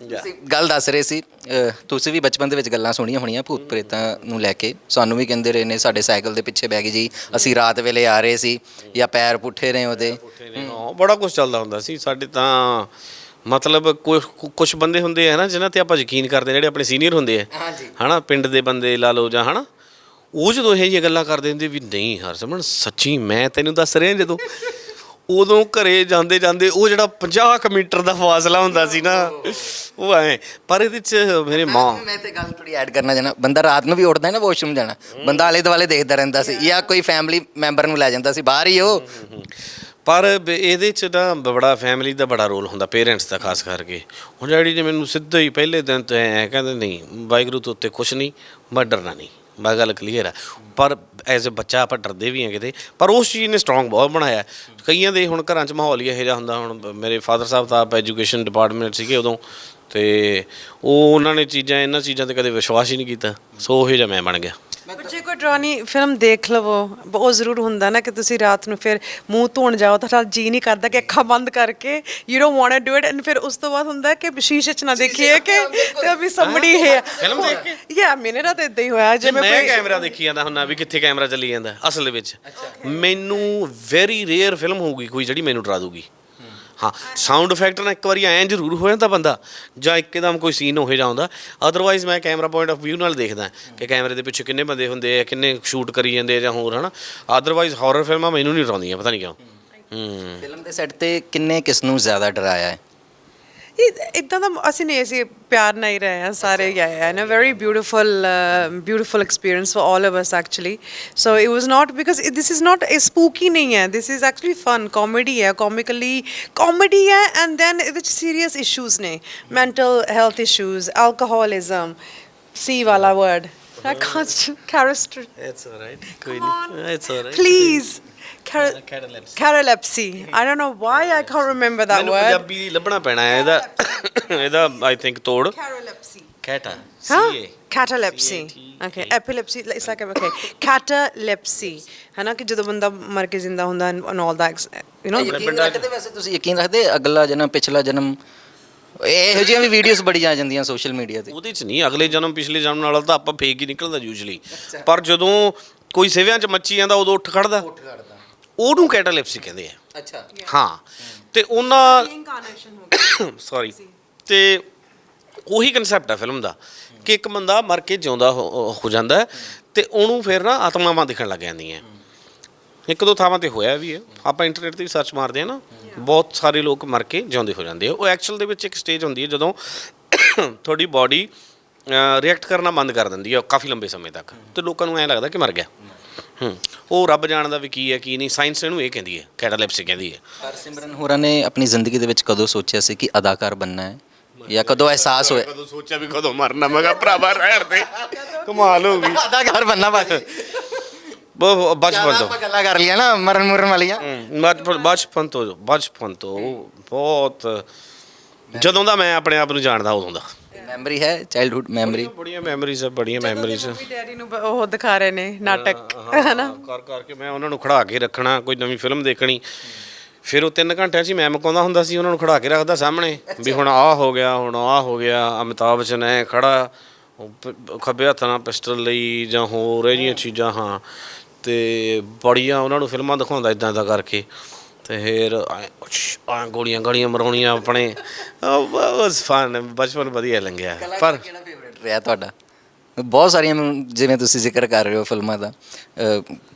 ਤੁਸੀਂ ਗੱਲ ਦੱਸ ਰਹੇ ਸੀ ਅਹ, ਤੁਸੀਂ ਵੀ ਬਚਪਨ ਦੇ ਵਿੱਚ ਗੱਲਾਂ ਸੁਣੀਆਂ ਹੋਣੀਆਂ ਭੂਤ ਪ੍ਰੇਤਾਂ ਨੂੰ ਲੈ ਕੇ। ਸਾਨੂੰ ਵੀ ਕਹਿੰਦੇ ਰਹੇ ਨੇ ਸਾਡੇ ਸਾਈਕਲ ਦੇ ਪਿੱਛੇ ਬਹਿ ਗਏ ਜੀ। ਅਸੀਂ ਰਾਤ ਵੇਲੇ ਆ ਰਹੇ ਸੀ ਜਾਂ ਪੈਰ ਪੁੱਠੇ ਰਹੇ ਉਹਦੇ।
ਬੜਾ ਕੁਝ ਚੱਲਦਾ ਹੁੰਦਾ ਸੀ। ਸਾਡੇ ਤਾਂ ਮਤਲਬ ਕੁਝ ਬੰਦੇ ਹੁੰਦੇ ਆ ਨਾ ਜਿਨ੍ਹਾਂ ਤੇ ਆਪਾਂ ਯਕੀਨ ਕਰਦੇ ਜਿਹੜੇ ਆਪਣੇ ਸੀਨੀਅਰ ਹੁੰਦੇ ਆ
ਹਾਂਜੀ।
ਹਨਾ ਪਿੰਡ ਦੇ ਬੰਦੇ ਲਾ ਲਓ ਜਾਂ ਹਨਾ ਉਹ ਜਦੋਂ ਇਹ ਜਿਹੀਆਂ ਗੱਲਾਂ ਕਰਦੇ ਹੁੰਦੇ ਵੀ ਨਹੀਂ ਹਰਸਮਣ ਸੱਚੀ ਮੈਂ ਤੈਨੂੰ ਦੱਸ ਰਿਹਾ ਜਦੋਂ ਉਦੋਂ ਘਰੇ ਜਾਂਦੇ ਜਾਂਦੇ ਉਹ ਜਿਹੜਾ 50 ਕੁ ਮੀਟਰ ਦਾ ਫਾਸਲਾ ਹੁੰਦਾ ਸੀ ਨਾ ਉਹ ਐ ਪਰ ਇਹਦੇ ਚ ਮੇਰੇ ਮਾਂ
ਮੈਂ ਤੇ ਗੱਲ ਥੋੜੀ ਐਡ ਕਰਨਾ ਚਾਹਣਾ ਬੰਦਾ ਰਾਤ ਨੂੰ ਵੀ ਉੱਠਦਾ ਹੈ ਨਾ ਵਾਸ਼ਰੂਮ ਜਾਣਾ ਬੰਦਾ ਆਲੇ ਦੁਆਲੇ ਦੇਖਦਾ ਰਹਿੰਦਾ ਸੀ ਜਾਂ ਕੋਈ ਫੈਮਿਲੀ ਮੈਂਬਰ ਨੂੰ ਲੈ ਜਾਂਦਾ ਸੀ ਬਾਹਰ ਹੀ ਉਹ
ਪਰ ਬ- ਇਹਦੇ ਚ ਨਾ ਬੜਾ ਫੈਮਿਲੀ ਦਾ ਬੜਾ ਰੋਲ ਹੁੰਦਾ ਪੇਰੈਂਟਸ ਦਾ ਖਾਸ ਕਰਕੇ। ਹੁਣ ਡੈਡੀ ਜੀ ਮੈਨੂੰ ਸਿੱਧਾ ਹੀ ਪਹਿਲੇ ਦਿਨ ਤੋਂ ਐ ਕਹਿੰਦੇ, ਨਹੀਂ, ਵਾਹਿਗੁਰੂ ਤੋਂ ਉੱਤੇ ਕੁਛ ਨਹੀਂ, ਮੈਂ ਡਰਨਾ ਨਹੀਂ। ਬਾ ਗੱਲ ਕਲੀਅਰ ਹੈ ਪਰ ਐਜ਼ ਅ ਬੱਚਾ ਆਪਾਂ ਡਰਦੇ ਵੀ ਹਾਂ ਕਿਤੇ, ਪਰ ਉਸ ਚੀਜ਼ ਨੇ ਸਟਰੋਂਗ ਬਹੁਤ ਬਣਾਇਆ। ਕਈਆਂ ਦੇ ਹੁਣ ਘਰਾਂ 'ਚ ਮਾਹੌਲ ਹੀ ਇਹੋ ਜਿਹਾ ਹੁੰਦਾ, ਹੁਣ ਬ- ਮੇਰੇ ਫਾਦਰ ਸਾਹਿਬ ਤਾਂ ਆਪ ਐਜੂਕੇਸ਼ਨ ਡਿਪਾਰਟਮੈਂਟ ਸੀਗੇ ਉਦੋਂ, ਤੇ ਉਹ ਉਹਨਾਂ ਨੇ ਚੀਜ਼ਾਂ, ਇਹਨਾਂ ਚੀਜ਼ਾਂ ਤੇ ਕਦੇ ਵਿਸ਼ਵਾਸ ਹੀ ਨਹੀਂ ਕੀਤਾ। ਸੋ ਉਹ ਜਿਹਾ ਮੈਂ ਬਣ ਗਿਆ।
ਬੱਚੇ ਕੋਈ ਡਰਾਉਣੀ ਫਿਲਮ ਦੇਖ ਲਵੋ ਬਹੁਤ ਜ਼ਰੂਰ ਹੁੰਦਾ ਨਾ ਕਿ ਤੁਸੀਂ ਰਾਤ ਨੂੰ ਫਿਰ ਮੂੰਹ ਧੋਣ ਜਾਓ ਤਾਂ ਤੁਹਾਡਾ ਜੀ ਨਹੀਂ ਕਰਦਾ ਕਿ ਅੱਖਾਂ ਬੰਦ ਕਰਕੇ you don't want to do it and ਫਿਰ ਉਸ ਤੋਂ ਬਾਅਦ ਹੁੰਦਾ ਕਿ ਸ਼ੀਸ਼ੇ 'ਚ ਨਾ ਦੇਖੀਏ ਕਿ ਤੇ ਵੀ ਸਮੜੀ ਹੈ
ਫਿਲਮ ਦੇਖ? ਕੇ?
ਯਾ ਮੇਰੇ ਨਾਲ ਤਾਂ ਇਦਾਂ ਹੀ ਹੋਇਆ ਜਿਵੇਂ
ਮੈਂ
ਕੋਈ
ਕੈਮਰਾ ਦੇਖੀ ਜਾਂਦਾ ਹੁੰਦਾ ਵੀ ਕਿੱਥੇ ਕੈਮਰਾ ਚੱਲੀ ਜਾਂਦਾ ਅਸਲ ਵਿੱਚ ਮੈਨੂੰ ਵੈਰੀ ਰੇਅਰ ਫਿਲਮ ਹੋਊਗੀ ਕੋਈ ਜਿਹੜੀ ਮੈਨੂੰ ਡਰਾ ਦੂਗੀ ਹਾਂ ਸਾਊਂਡ ਇਫੈਕਟ ਨਾਲ ਇੱਕ ਵਾਰੀ ਐਂ ਜ਼ਰੂਰ ਹੋ ਜਾਂਦਾ ਬੰਦਾ ਜਾਂ ਇੱਕਦਮ ਕੋਈ ਸੀਨ ਹੋਏ ਜਾਂਦਾ। ਅਦਰਵਾਈਜ਼ ਮੈਂ ਕੈਮਰਾ ਪੁਆਇੰਟ ਆਫ View ਨਾਲ ਦੇਖਦਾ ਕਿ ਕੈਮਰੇ ਦੇ ਪਿੱਛੇ ਕਿੰਨੇ ਬੰਦੇ ਹੁੰਦੇ ਆ ਕਿੰਨੇ ਸ਼ੂਟ ਕਰੀ ਜਾਂਦੇ ਆ ਜਾਂ ਹੋਰ ਹਨਾ। ਅਦਰਵਾਈਜ਼ ਹਾਰਰ ਫਿਲਮਾਂ ਮੈਨੂੰ ਨਹੀਂ ਡਰਾਉਂਦੀਆਂ ਪਤਾ ਨਹੀਂ ਕਿਉਂ। ਹੂੰ।
ਫਿਲਮ ਦੇ ਸੈੱਟ ਤੇ ਕਿੰਨੇ ਕਿਸ ਨੂੰ ਜ਼ਿਆਦਾ ਡਰਾਇਆ ਹੈ?
ਇਦਾਂ ਦਾ ਅਸੀਂ ਨਹੀਂ ਅਸੀਂ ਪਿਆਰ ਨਾਲ ਹੀ ਰਹੇ ਹਾਂ ਸਾਰੇ ਆਏ ਹਨ a very beautiful beautiful experience for all us actually so it was not because it, this is not a spooky ਨਹੀਂ ਹੈ this is actually fun comedy ਹੈ comically comedy ਹੈ and then ਇਹਦੇ ਵਿੱਚ serious issues ਨੇ mental health issues alcoholism C ਵਾਲਾ word I can't character
it's alright ਕੋਈ
Come on.
Alright
please Car-
Catalepsy.
Catalepsy. I don't know why I can't remember that
ਮੈਨੂੰ
word.
Punjabi ਲੱਭਣਾ ਪੈਣਾ ਹੈ ਇਹਦਾ ਇਹਦਾ ਆਈ ਥਿੰਕ ਤੋੜ
Catalepsy.
ਕੈਟਾ
Huh?
C A
Catalepsy. Okay. Epilepsy. It's like okay. Catalepsy. ਹੈ ਨਾ ਕਿ ਜਦੋਂ ਬੰਦਾ ਮਰ ਕੇ ਜ਼ਿੰਦਾ ਹੁੰਦਾ and all that. You know.
ਯਕੀਨ ਰੱਖਦੇ ਵੈਸੇ ਤੁਸੀਂ ਯਕੀਨ ਰੱਖਦੇ ਅਗਲਾ ਜਨਮ ਪਿਛਲਾ ਜਨਮ ਇਹੋ ਜਿਹੀਆਂ ਵੀ ਵੀਡੀਓਜ਼ ਬੜੀ ਆ ਜਾਂਦੀਆਂ ਸੋਸ਼ਲ ਮੀਡੀਆ ਤੇ
ਉਹਦੇ ਚ ਨਹੀਂ ਅਗਲੇ ਜਨਮ ਪਿਛਲੇ ਜਨਮ ਨਾਲ ਤਾਂ ਆਪਾਂ ਫੇਕ ਹੀ ਨਿਕਲਦਾ ਯੂਜੂਲੀ ਪਰ ਜਦੋਂ ਕੋਈ ਸਿਵਿਆਂ ਚ ਮੱਚੀ ਜਾਂਦਾ ਉਦੋਂ ਉੱਠ ਖੜਦਾ ਉਹਨੂੰ ਕੈਟਾਲਿਪਸੀ ਕਹਿੰਦੇ ਆ।
ਅੱਛਾ।
ਹਾਂ ਤੇ ਉਹਨਾਂ
ਇਨਕਾਰਨੇਸ਼ਨ ਹੋ
ਸੌਰੀ ਤੇ ਉਹੀ ਕਨਸੈਪਟ ਆ ਫਿਲਮ ਦਾ ਕਿ ਇੱਕ ਬੰਦਾ ਮਰ ਕੇ ਜਿਉਂਦਾ ਹੋ ਹੋ ਜਾਂਦਾ ਤੇ ਉਹਨੂੰ ਫਿਰ ਨਾ ਆਤਮਾਵਾਂ ਦਿਖਣ ਲੱਗ ਜਾਂਦੀਆਂ। ਇੱਕ ਦੋ ਥਾਵਾਂ ਤੇ ਹੋਇਆ ਵੀ ਹੈ। ਆਪਾਂ ਇੰਟਰਨੈਟ ਤੇ ਵੀ ਸਰਚ ਮਾਰਦੇ ਆ ਨਾ ਬਹੁਤ ਸਾਰੇ ਲੋਕ ਮਰ ਕੇ ਜਿਉਂਦੇ ਹੋ ਜਾਂਦੇ ਆ। ਉਹ ਐਕਚੁਅਲ ਦੇ ਵਿੱਚ ਇੱਕ ਸਟੇਜ ਹੁੰਦੀ ਹੈ ਜਦੋਂ ਤੁਹਾਡੀ ਬਾਡੀ ਰਿਐਕਟ ਕਰਨਾ ਬੰਦ ਕਰ ਦਿੰਦੀ ਹੈ ਕਾਫੀ ਲੰਬੇ ਸਮੇਂ ਤੱਕ। ਤੇ ਲੋਕਾਂ ਨੂੰ ਐਂ ਲੱਗਦਾ ਕਿ ਮਰ ਗਿਆ। ਉਹ ਰੱਬ ਜਾਣਦਾ ਵੀ ਕੀ ਹੈ ਕੀ ਨਹੀਂ। ਸਾਇੰਸ ਇਹਨੂੰ ਇਹ ਕਹਿੰਦੀ ਹੈ ਕੈਟਾਲਿਪਸੀ ਕਹਿੰਦੀ ਹੈ।
ਹਰਸਿਮਰਨ ਹੋਰਾਂ ਨੇ ਆਪਣੀ ਜ਼ਿੰਦਗੀ ਦੇ ਵਿੱਚ ਕਦੋਂ ਸੋਚਿਆ ਸੀ ਕਿ ਅਦਾਕਾਰ ਬਣਨਾ ਹੈ? ਜਾਂ ਕਦੋਂ ਅਹਿਸਾਸ ਹੋਇਆ?
ਕਦੋਂ ਸੋਚਿਆ ਵੀ ਕਦੋਂ ਮਰਨਾ? ਮੈਂ ਕਿਹਾ ਭਰਾਵਾ ਰਹਿਣ ਦੇ। ਕਮਾਲ ਹੋ ਗਈ।
ਅਦਾਕਾਰ ਬਣਨਾ ਬਾਜੀ
ਬਚਪਨ ਤੋਂ।
ਆਪਾਂ ਗੱਲਾਂ ਕਰ ਲਈਆਂ ਨਾ ਮਰਨ ਮੁਰਨ ਵਾਲੀਆਂ।
ਬਚਪਨ ਤੋਂ ਬਚਪਨ ਤੋਂ ਬਹੁਤ। ਜਦੋਂ ਦਾ ਮੈਂ ਆਪਣੇ ਆਪ ਨੂੰ ਜਾਣਦਾ ਉਦੋਂ ਦਾ।
ਮੈਮਰੀ ਹੈ ਚਾਈਲਡਹੂਡ ਮੈਮਰੀ
ਬੜੀਆਂ ਮੈਮਰੀਜ਼ ਆ ਬੜੀਆਂ ਮੈਮਰੀਜ਼
ਵੀ ਡੈਡੀ ਨੂੰ ਬ- ਉਹ ਦਿਖਾ ਰਹੇ ਨੇ ਨਾਟਕ ਹਨਾ
ਕਰ ਕਰਕੇ ਮੈਂ ਉਹਨਾਂ ਨੂੰ ਖੜਾ ਕੇ ਰੱਖਣਾ ਕੋਈ ਨਵੀਂ ਫਿਲਮ ਦੇਖਣੀ ਫਿਰ ਉਹ 3 ਘੰਟਿਆਂ 'ਚ ਹੀ ਮੈਂ ਮਕਾਉਂਦਾ ਹੁੰਦਾ ਸੀ ਉਹਨਾਂ ਨੂੰ ਖੜਾ ਕੇ ਰੱਖਦਾ ਸਾਹਮਣੇ ਵੀ ਹੁਣ ਆਹ ਹੋ ਗਿਆ ਹੁਣ ਆਹ ਹੋ ਗਿਆ ਅਮਿਤਾਭ ਬੱਚਨ ਐ ਖੜਾ ਉਹ ਪ- ਖੱਬੇ ਹੱਥ ਨਾਲ ਪਿਸਟਲ ਲਈ ਜਾਂ ਹੋਰ ਇਹ ਜਿਹੀਆਂ ਚੀਜ਼ਾਂ ਹਾਂ ਤੇ ਬੜੀਆਂ ਉਹਨਾਂ ਨੂੰ ਫਿਲਮਾਂ ਦਿਖਾਉਂਦਾ ਇਦਾਂ ਦਾ ਕਰਕੇ ਤੇ ਫਿਰ ਆ ਗੋਲੀਆਂ ਗਾਲੀਆਂ ਮਰਾਉਣੀਆਂ ਆਪਣੇ। ਵਾਸ ਫਨ ਬਚਪਨ ਵਧੀਆ ਲੰਘਿਆ। ਪਰ
ਕਿਹੜਾ ਫੇਵਰੇਟ ਰਿਹਾ ਤੁਹਾਡਾ? ਬਹੁਤ ਸਾਰੀਆਂ ਜਿਵੇਂ ਤੁਸੀਂ ਜ਼ਿਕਰ ਕਰ ਰਹੇ ਹੋ ਫਿਲਮਾਂ ਦਾ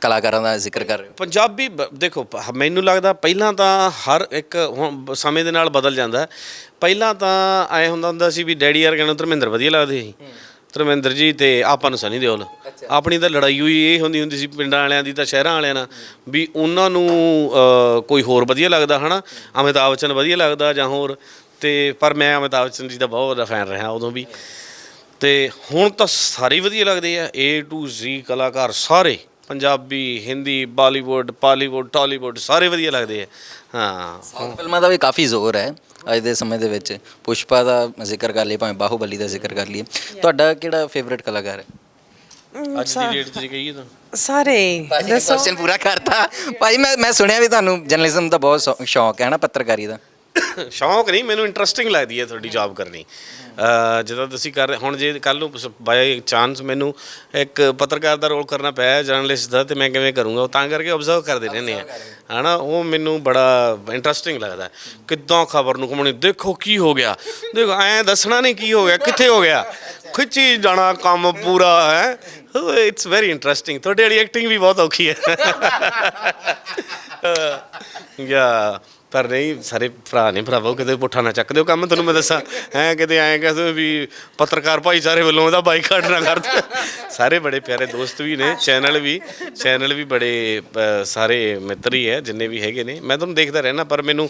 ਕਲਾਕਾਰਾਂ ਦਾ ਜ਼ਿਕਰ ਕਰ ਰਹੇ ਹੋ।
ਪੰਜਾਬੀ ਦੇਖੋ ਮੈਨੂੰ ਲੱਗਦਾ ਪਹਿਲਾਂ ਤਾਂ ਹਰ ਇੱਕ ਹੁਣ ਸਮੇਂ ਦੇ ਨਾਲ ਬਦਲ ਜਾਂਦਾ। ਪਹਿਲਾਂ ਤਾਂ ਐ ਹੁੰਦਾ ਹੁੰਦਾ ਸੀ ਵੀ ਡੈਡੀ ਯਾਰ ਕਹਿੰਦਾ ਧਰਮਿੰਦਰ ਵਧੀਆ ਲੱਗਦੇ ਸੀ। ਧਰਮਿੰਦਰ ਜੀ ਤੇ ਆਪਾਂ ਨੂੰ ਸਨੀ ਦਿਓਲ। ਆਪਣੀ ਤਾਂ ਲੜਾਈ ਹੋਈ ਇਹ ਹੁੰਦੀ ਹੁੰਦੀ ਸੀ ਪਿੰਡਾਂ ਵਾਲਿਆਂ ਦੀ ਤਾਂ ਸ਼ਹਿਰਾਂ ਵਾਲਿਆਂ ਨਾਲ। ਵੀ ਉਹਨਾਂ ਨੂੰ ਕੋਈ ਹੋਰ ਵਧੀਆ ਲੱਗਦਾ ਹਨਾ? ਅਮਿਤਾਭ ਬੱਚਨ ਵਧੀਆ ਲੱਗਦਾ ਜਾਂ ਹੋਰ? ਤੇ ਪਰ ਮੈਂ ਅਮਿਤਾਭ ਬੱਚਨ ਜੀ ਦਾ ਬਹੁਤ ਵੱਡਾ ਫੈਨ ਰਿਹਾ ਉਦੋਂ ਵੀ। ਤੇ ਹੁਣ ਤਾਂ ਸਾਰੇ ਵਧੀਆ ਲੱਗਦੇ ਆ। A to Z ਕਲਾਕਾਰ ਸਾਰੇ Punjabi Hindi Bollywood Pollywood Tollywood ਸਾਰੇ ਵਧੀਆ ਲੱਗਦੇ ਆ। ਹਾਂ।
ਸਾਊਥ ਫਿਲਮਾਂ ਦਾ ਵੀ ਕਾਫੀ ਜ਼ੋਰ ਹੈ। ਅੱਜ ਦੇ ਸਮੇਂ ਦੇ ਵਿੱਚ ਪੁਸ਼ਪਾ ਦਾ ਜ਼ਿਕਰ ਕਰ ਲਈਏ ਭਾਵੇਂ ਬਾਹੂਬਲੀ ਦਾ ਜ਼ਿਕਰ ਕਰ ਲਈਏ। ਤੁਹਾਡਾ ਕਿਹੜਾ ਫੇਵਰੇਟ ਕਲਾਕਾਰ ਹੈ?
ਅੱਜ ਦੀ ਡੇਟ 'ਚ ਕਹੀਏ ਤਾਂ।
ਸਾਰੇ
ਕੁਐਸਚਨ ਪੂਰਾ ਕਰਤਾ। ਭਾਜੀ ਮੈਂ ਮੈਂ ਸੁਣਿਆ ਵੀ ਤੁਹਾਨੂੰ ਜਰਨਲਿਜ਼ਮ ਦਾ ਬਹੁਤ ਸ਼ੌ- ਸ਼ੌਕ ਹੈ ਨਾ ਪੱਤਰਕਾਰੀ ਦਾ।
ਸ਼ੌਂਕ ਨਹੀਂ ਮੈਨੂੰ ਇੰਟਰਸਟਿੰਗ ਲੱਗਦੀ ਹੈ ਤੁਹਾਡੀ ਜੌਬ ਕਰਨੀ। ਜਦੋਂ ਤੁਸੀਂ ਕਰ ਹੁਣ ਜੇ ਕੱਲ ਨੂੰ ਬਾਈ ਚਾਂਸ ਮੈਨੂੰ ਇੱਕ ਪੱਤਰਕਾਰ ਦਾ ਰੋਲ ਕਰਨਾ ਪਿਆ ਜਰਨਲਿਸਟ ਦਾ ਤੇ ਮੈਂ ਕਿਵੇਂ ਕਰੂੰਗਾ ਉਹ ਤਾਂ ਕਰਕੇ ਆਬਜ਼ਰਵ ਕਰਦੇ ਰਹਿੰਦੇ ਆ ਹਨਾ ਉਹ ਮੈਨੂੰ ਬੜਾ ਇੰਟਰਸਟਿੰਗ ਲੱਗਦਾ। ਕਿੱਦਾਂ ਖਬਰ ਨੂੰ ਘੁੰਮਣੀ ਦੇਖੋ ਕੀ ਹੋ ਗਿਆ। ਦੇਖੋ ਐ ਦੱਸਣਾ ਨਹੀਂ ਕੀ ਹੋ ਗਿਆ ਕਿੱਥੇ ਹੋ ਗਿਆ? ਖਿੱਚੀ ਜਾਣਾ ਕੰਮ ਪੂਰਾ ਹੈ? ਇਟਸ ਵੈਰੀ ਇੰਟਰਸਟਿੰਗ ਤੁਹਾਡੀ ਵਾਲੀ ਐਕਟਿੰਗ ਵੀ ਬਹੁਤ ਔਖੀ ਹੈ। ਯਾ ਪਰ ਨਹੀਂ, ਸਾਰੇ ਭਰਾ ਨੇ, ਭਰਾਵੋ, ਕਿਤੇ ਪੁੱਠਾ ਨਾ ਚੱਕ ਦਿਓ ਕੰਮ, ਤੁਹਾਨੂੰ ਮੈਂ ਦੱਸਾਂ। ਐ ਕਿਤੇ ਐਂ ਕਹਿੰਦੇ ਵੀ ਪੱਤਰਕਾਰ ਭਾਈਚਾਰੇ ਵੱਲੋਂ ਉਹਦਾ ਬਾਈਕਾਟ ਨਾ ਕਰ ਸਾਰੇ ਬੜੇ ਪਿਆਰੇ ਦੋਸਤ ਵੀ ਨੇ, ਚੈਨਲ ਵੀ ਚੈਨਲ ਵੀ ਬੜੇ ਸਾਰੇ ਮਿੱਤਰ ਹੀ ਹੈ ਜਿੰਨੇ ਵੀ ਹੈਗੇ ਨੇ। ਮੈਂ ਤੁਹਾਨੂੰ ਦੇਖਦਾ ਰਹਿਣਾ ਪਰ ਮੈਨੂੰ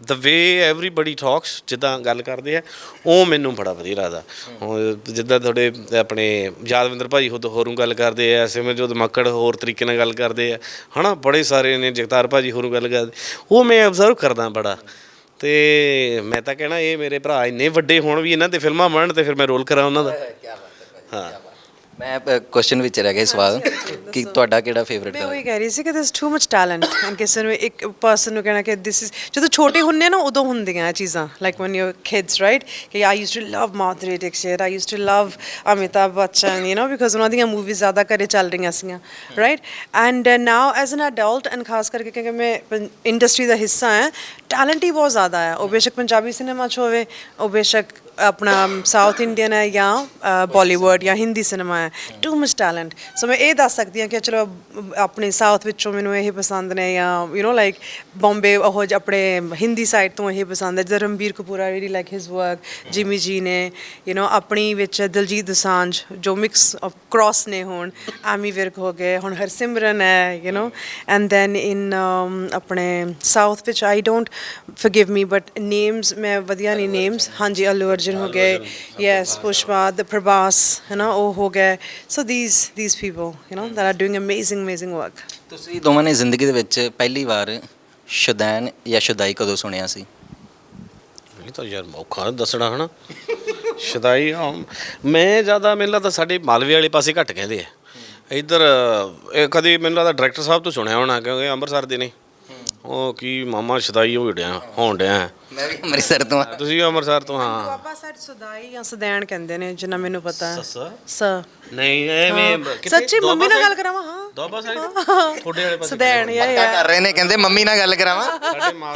ਦ ਵੇ ਐਵਰੀਬਾਡੀ ਟਾਕਸ ਜਿੱਦਾਂ ਗੱਲ ਕਰਦੇ ਆ ਉਹ ਮੈਨੂੰ ਬੜਾ ਵਧੀਆ ਲੱਗਦਾ। ਹੁਣ ਜਿੱਦਾਂ ਤੁਹਾਡੇ ਆਪਣੇ ਯਾਦਵਿੰਦਰ ਭਾਜੀ ਖੁਦ ਹੋਰੋਂ ਗੱਲ ਕਰਦੇ ਆ ਸਿਮਰਜੋਤ ਮੱਕੜ ਹੋਰ ਤਰੀਕੇ ਨਾਲ ਗੱਲ ਕਰਦੇ ਆ ਹਨਾ ਬੜੇ ਸਾਰੇ ਨੇ ਜਗਤਾਰ ਭਾਜੀ ਹੋਰੋਂ ਗੱਲ ਕਰਦੇ ਉਹ ਮੈਂ ਅਬਜ਼ਰਵ ਕਰਦਾ ਬੜਾ। ਤੇ ਮੈਂ ਤਾਂ ਕਹਿਣਾ ਇਹ ਮੇਰੇ ਭਰਾ ਇੰਨੇ ਵੱਡੇ ਹੋਣ ਵੀ ਇਹਨਾਂ ਤੇ ਫਿਲਮਾਂ ਬਣਨ ਤੇ ਫਿਰ ਮੈਂ ਰੋਲ ਕਰਾਂ ਉਹਨਾਂ ਦਾ। ਹਾਂ।
ਮੈਂ ਕੁਐਸਚਨ ਵਿੱਚ ਰਹਿ ਗਿਆ ਸਵਾਲ ਕਿ ਤੁਹਾਡਾ ਕਿਹੜਾ ਫੇਵਰੇਟ
ਮੈਂ ਉਹੀ ਕਹਿ ਰਹੀ ਸੀ ਕਿ this too much talent and ਕਿਸੇ ਨੂੰ ਇੱਕ ਪਰਸਨ ਨੂੰ ਕਹਿਣਾ ਕਿ ਦਿਸ ਇਜ਼ ਜਦੋਂ ਛੋਟੇ ਆ ਨਾ ਉਦੋਂ ਹੁੰਦੀਆਂ ਇਹ ਚੀਜ਼ਾਂ like when you're kids right ਕਿ I used to love Madhuri Dixit I used to love Amitabh Bachchan you know because ਉਹਨਾਂ ਦੀਆਂ ਮੂਵੀਜ਼ ਜ਼ਿਆਦਾ ਘਰੇ ਚੱਲ ਰਹੀਆਂ ਸੀਗੀਆਂ right and now as an adult and ਖਾਸ ਕਰਕੇ ਕਿਉਂਕਿ ਮੈਂ ਇੰਡਸਟਰੀ ਦਾ ਹਿੱਸਾ ਹਾਂ ਟੈਲੈਂਟ ਹੀ ਬਹੁਤ ਜ਼ਿਆਦਾ ਹੈ। ਉਹ ਬੇਸ਼ੱਕ ਪੰਜਾਬੀ ਸਿਨੇਮਾ 'ਚ ਹੋਵੇ ਉਹ ਬੇਸ਼ੱਕ ਆਪਣਾ ਸਾਊਥ ਇੰਡੀਅਨ ਹੈ ਜਾਂ ਬਾਲੀਵੁੱਡ ਜਾਂ ਹਿੰਦੀ ਸਿਨੇਮਾ ਹੈ ਟੂ ਮਚ ਟੈਲੈਂਟ ਸੋ ਮੈਂ ਇਹ ਦੱਸ ਸਕਦੀ ਹਾਂ ਕਿ ਚਲੋ ਅਮ, ਆਪਣੇ ਸਾਊਥ ਵਿੱਚੋਂ ਮੈਨੂੰ ਇਹ ਪਸੰਦ ਨੇ ਜਾਂ ਯੂ نو ਲਾਈਕ ਬੰਬੇ ਉਹ ਜ- ਆਪਣੇ ਹਿੰਦੀ ਸਾਈਡ ਤੋਂ ਇਹ ਪਸੰਦ ਹੈ ਜਿੱਦਾਂ Ranbir Kapoor I really like his work Jimmy ji ਨੇ ਯੂ نو ਆਪਣੀ ਵਿੱਚ ਦਿਲਜੀਤ ਦੋਸਾਂਝ ਜੋ ਮਿਕਸ ਆਫ ਕ੍ਰਾਸ ਨੇ ਹੁਣ ਐਮੀ ਵਿਰਕ ਹੋ ਗਏ ਹੁਣ ਹਰਸਿਮਰਨ ਹੈ you know and then in ਆਪਣੇ ਸਾਊਥ ਵਿੱਚ I don't forgive me but names ਮੈਂ ਵਧੀਆ ਨਹੀਂ ਨੇਮਸ ਹਾਂਜੀ ਅੱਲੂ ਅਰਜੁਨ ਹੋ ਗਏ। ਯੈਸ ਪੁਸ਼ਪਾ ਦ ਪ੍ਰਭਾਸ ਹੈ ਨਾ ਉਹ ਹੋ ਗਏ। So these these people you know that are doing amazing amazing work.
ਤੁਸੀਂ ਦੋਵਾਂ ਨੇ ਜ਼ਿੰਦਗੀ ਦੇ ਵਿੱਚ ਪਹਿਲੀ ਵਾਰ ਸ਼ੁਦੈਨ ਜਾਂ ਸ਼ੁਦਾਈ ਕਦੋਂ ਸੁਣਿਆ ਸੀ?
ਇਹ ਤਾਂ ਯਾਰ ਮੌਕਾ ਦੱਸਣਾ ਹਨਾ। ਸ਼ਦਾਈ ਆਮ- ਮੈਂ ਜ਼ਿਆਦਾ ਮੈਨੂੰ ਲੱਗਦਾ ਸਾਡੇ ਮਾਲਵੇ ਵਾਲੇ ਪਾਸੇ ਘੱਟ ਕਹਿੰਦੇ ਆ। ਇੱਧਰ ਇਹ ਕਦੇ ਮੈਨੂੰ ਲੱਗਦਾ ਡਾਇਰੈਕਟਰ ਸਾਹਿਬ ਤੋਂ ਸੁਣਿਆ ਹੋਣਾ ਕਿਉਂਕਿ ਅੰਮ੍ਰਿਤਸਰ ਦੇ ਨੇ। ਉਹ ਕੀ ਮਾਮਾ ਸ਼ਦਾਈ ਹੋ ਡਿਆ ਹੋਣ ਡਿਆ।
ਮੈਂ ਵੀ ਅੰਮ੍ਰਿਤਸਰ ਤੋਂ ਹਾਂ।
ਤੁਸੀਂ ਵੀ ਅੰਮ੍ਰਿਤਸਰ ਤੋਂ ਹਾਂ।
ਬਾਬਾ ਸਾਈਡ ਸੁਦਾਈ ਜਾਂ ਸਦੈਣ ਕਹਿੰਦੇ ਨੇ ਜਿੰਨਾ ਮੈਨੂੰ ਪਤਾ। ਹੈ
ਸੱਸਾ?
ਸ।
ਨਹੀਂ ਐਵੇਂ
ਸੱਚੀ ਮੰਮੀ ਨਾਲ ਗੱਲ ਕਰਾਵਾਂ ਹਾਂ।
ਦੋਬਾ ਸਾਈਡ ਤੁਹਾਡੇ ਵਾਲੇ ਪਾਸੇ
ਸਦੈਣ ਯਾ
ਪੱਕਾ ਕਰ ਰਹੇ ਨੇ ਕਹਿੰਦੇ ਮੰਮੀ ਨਾਲ ਗੱਲ ਕਰਾਵਾਂ।
ਸਾਡੇ ਮਾਂ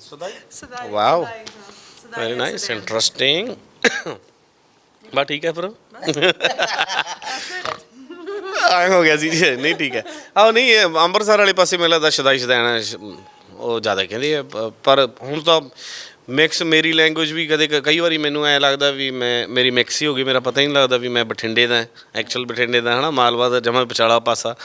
ਸੁਦਾਈ?
ਸਦਾਈ
ਵਾਓ।
ਸਦਾਈ, ਹਾਂ, ਸਦਾਈ
ਵੈਰੀ ਨਾਈਸ ਇੰਟਰਸਟਿੰਗ ਬਾ ਠੀਕ ਹੈ ਫਿਰ। ਆ ਹੋ ਗਿਆ ਸੀ। ਜੀ ਨਹੀਂ ਠੀਕ ਹੈ। ਆਹ ਨਹੀਂ ਇਹ ਅੰਮ੍ਰਿਤਸਰ ਵਾਲੇ ਪਾਸੇ ਮੈਨੂੰ ਲੱਗਦਾ ਸ਼ਦਾਈ ਸ਼ਦੈਣ ਉਹ ਜ਼ਿਆਦਾ ਕਹਿੰਦੇ ਆ ਪ- ਪਰ ਹੁਣ ਤਾਂ ਮਿਕਸ ਮੇਰੀ ਲੈਂਗੁਏਜ ਵੀ ਕਦੇ ਕ- ਕਈ ਵਾਰੀ ਮੈਨੂੰ ਐ ਲੱਗਦਾ ਵੀ ਮੈਂ ਮੇਰੀ ਮਿਕਸ ਹੀ ਹੋ ਗਈ ਮੇਰਾ ਪਤਾ ਹੀ ਨਹੀਂ ਲੱਗਦਾ ਵੀ ਮੈਂ ਬਠਿੰਡੇ ਦਾ ਐਕਚੁਅਲ ਬਠਿੰਡੇ ਦਾ ਹਨਾ ਮਾਲਵਾ ਦਾ ਜਮਾ ਵਿਚਾਲਾ ਪਾਸਾ।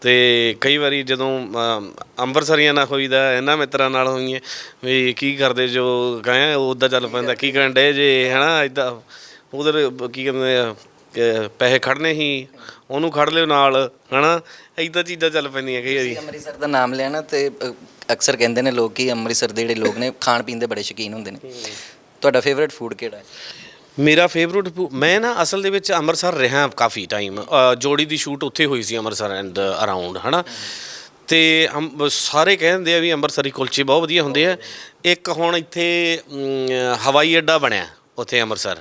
ਤੇ ਕਈ ਵਾਰੀ ਜਦੋਂ ਅਮ, ਅੰਮ੍ਰਿਤਸਰੀਆਂ ਨਾਲ ਹੋਈਦਾ ਇਹਨਾਂ ਮਿੱਤਰਾਂ ਨਾਲ ਹੋਈਆਂ ਵੀ ਕੀ ਕਰਦੇ ਜੋ ਗਏ ਉਦਾਂ ਚੱਲ ਪੈਂਦਾ ਕੀ ਕਰਨ ਡੇ ਜੇ ਹਨਾ ਇਦਾਂ ਉਧਰ ਕੀ ਕਹਿੰਦੇ ਆ ਕਿ ਪੈਸੇ ਖੜਨੇ ਹੀ ਉਹਨੂੰ ਖੜ ਲਿਓ ਨਾਲ ਹਨਾ। ਇਦਾਂ ਚੀਜ਼ਾਂ ਚੱਲ ਪੈਂਦੀਆਂ ਕਈ ਵਾਰੀ।
ਤੁਸੀਂ ਅੰਮ੍ਰਿਤਸਰ ਦਾ ਨਾਮ ਲਿਆ ਨਾ ਤੇ ਅ, ਅਕਸਰ ਕਹਿੰਦੇ ਨੇ ਲੋਕ ਕਿ ਅੰਮ੍ਰਿਤਸਰ ਦੇ ਜਿਹੜੇ ਲੋਕ ਨੇ ਖਾਣ ਪੀਣ ਦੇ ਬੜੇ ਸ਼ੌਕੀਨ ਹੁੰਦੇ ਨੇ। ਤੁਹਾਡਾ ਫੇਵਰਿਟ ਫੂਡ ਕਿਹੜਾ ਹੈ?
ਮੇਰਾ ਫੇਵਰਟ ਮੈਂ ਨਾ ਅਸਲ ਦੇ ਵਿੱਚ ਅੰਮ੍ਰਿਤਸਰ ਰਿਹਾ ਕਾਫੀ ਟਾਈਮ ਜੋੜੀ ਦੀ ਸ਼ੂਟ ਉੱਥੇ ਹੋਈ ਸੀ ਅੰਮ੍ਰਿਤਸਰ ਐਂਡ ਅਰਾਊਂਡ ਹਨਾ? ਤੇ ਅੰਬ- ਸਾਰੇ ਕਹਿੰਦੇ ਆ ਵੀ ਅੰਮ੍ਰਿਤਸਰੀ ਕੁਲਚੇ ਬਹੁਤ ਵਧੀਆ ਹੁੰਦੇ ਆ। ਇੱਕ ਹੁਣ ਇੱਥੇ ਅਮ, ਹਵਾਈ ਅੱਡਾ ਬਣਿਆ ਉੱਥੇ ਅੰਮ੍ਰਿਤਸਰ।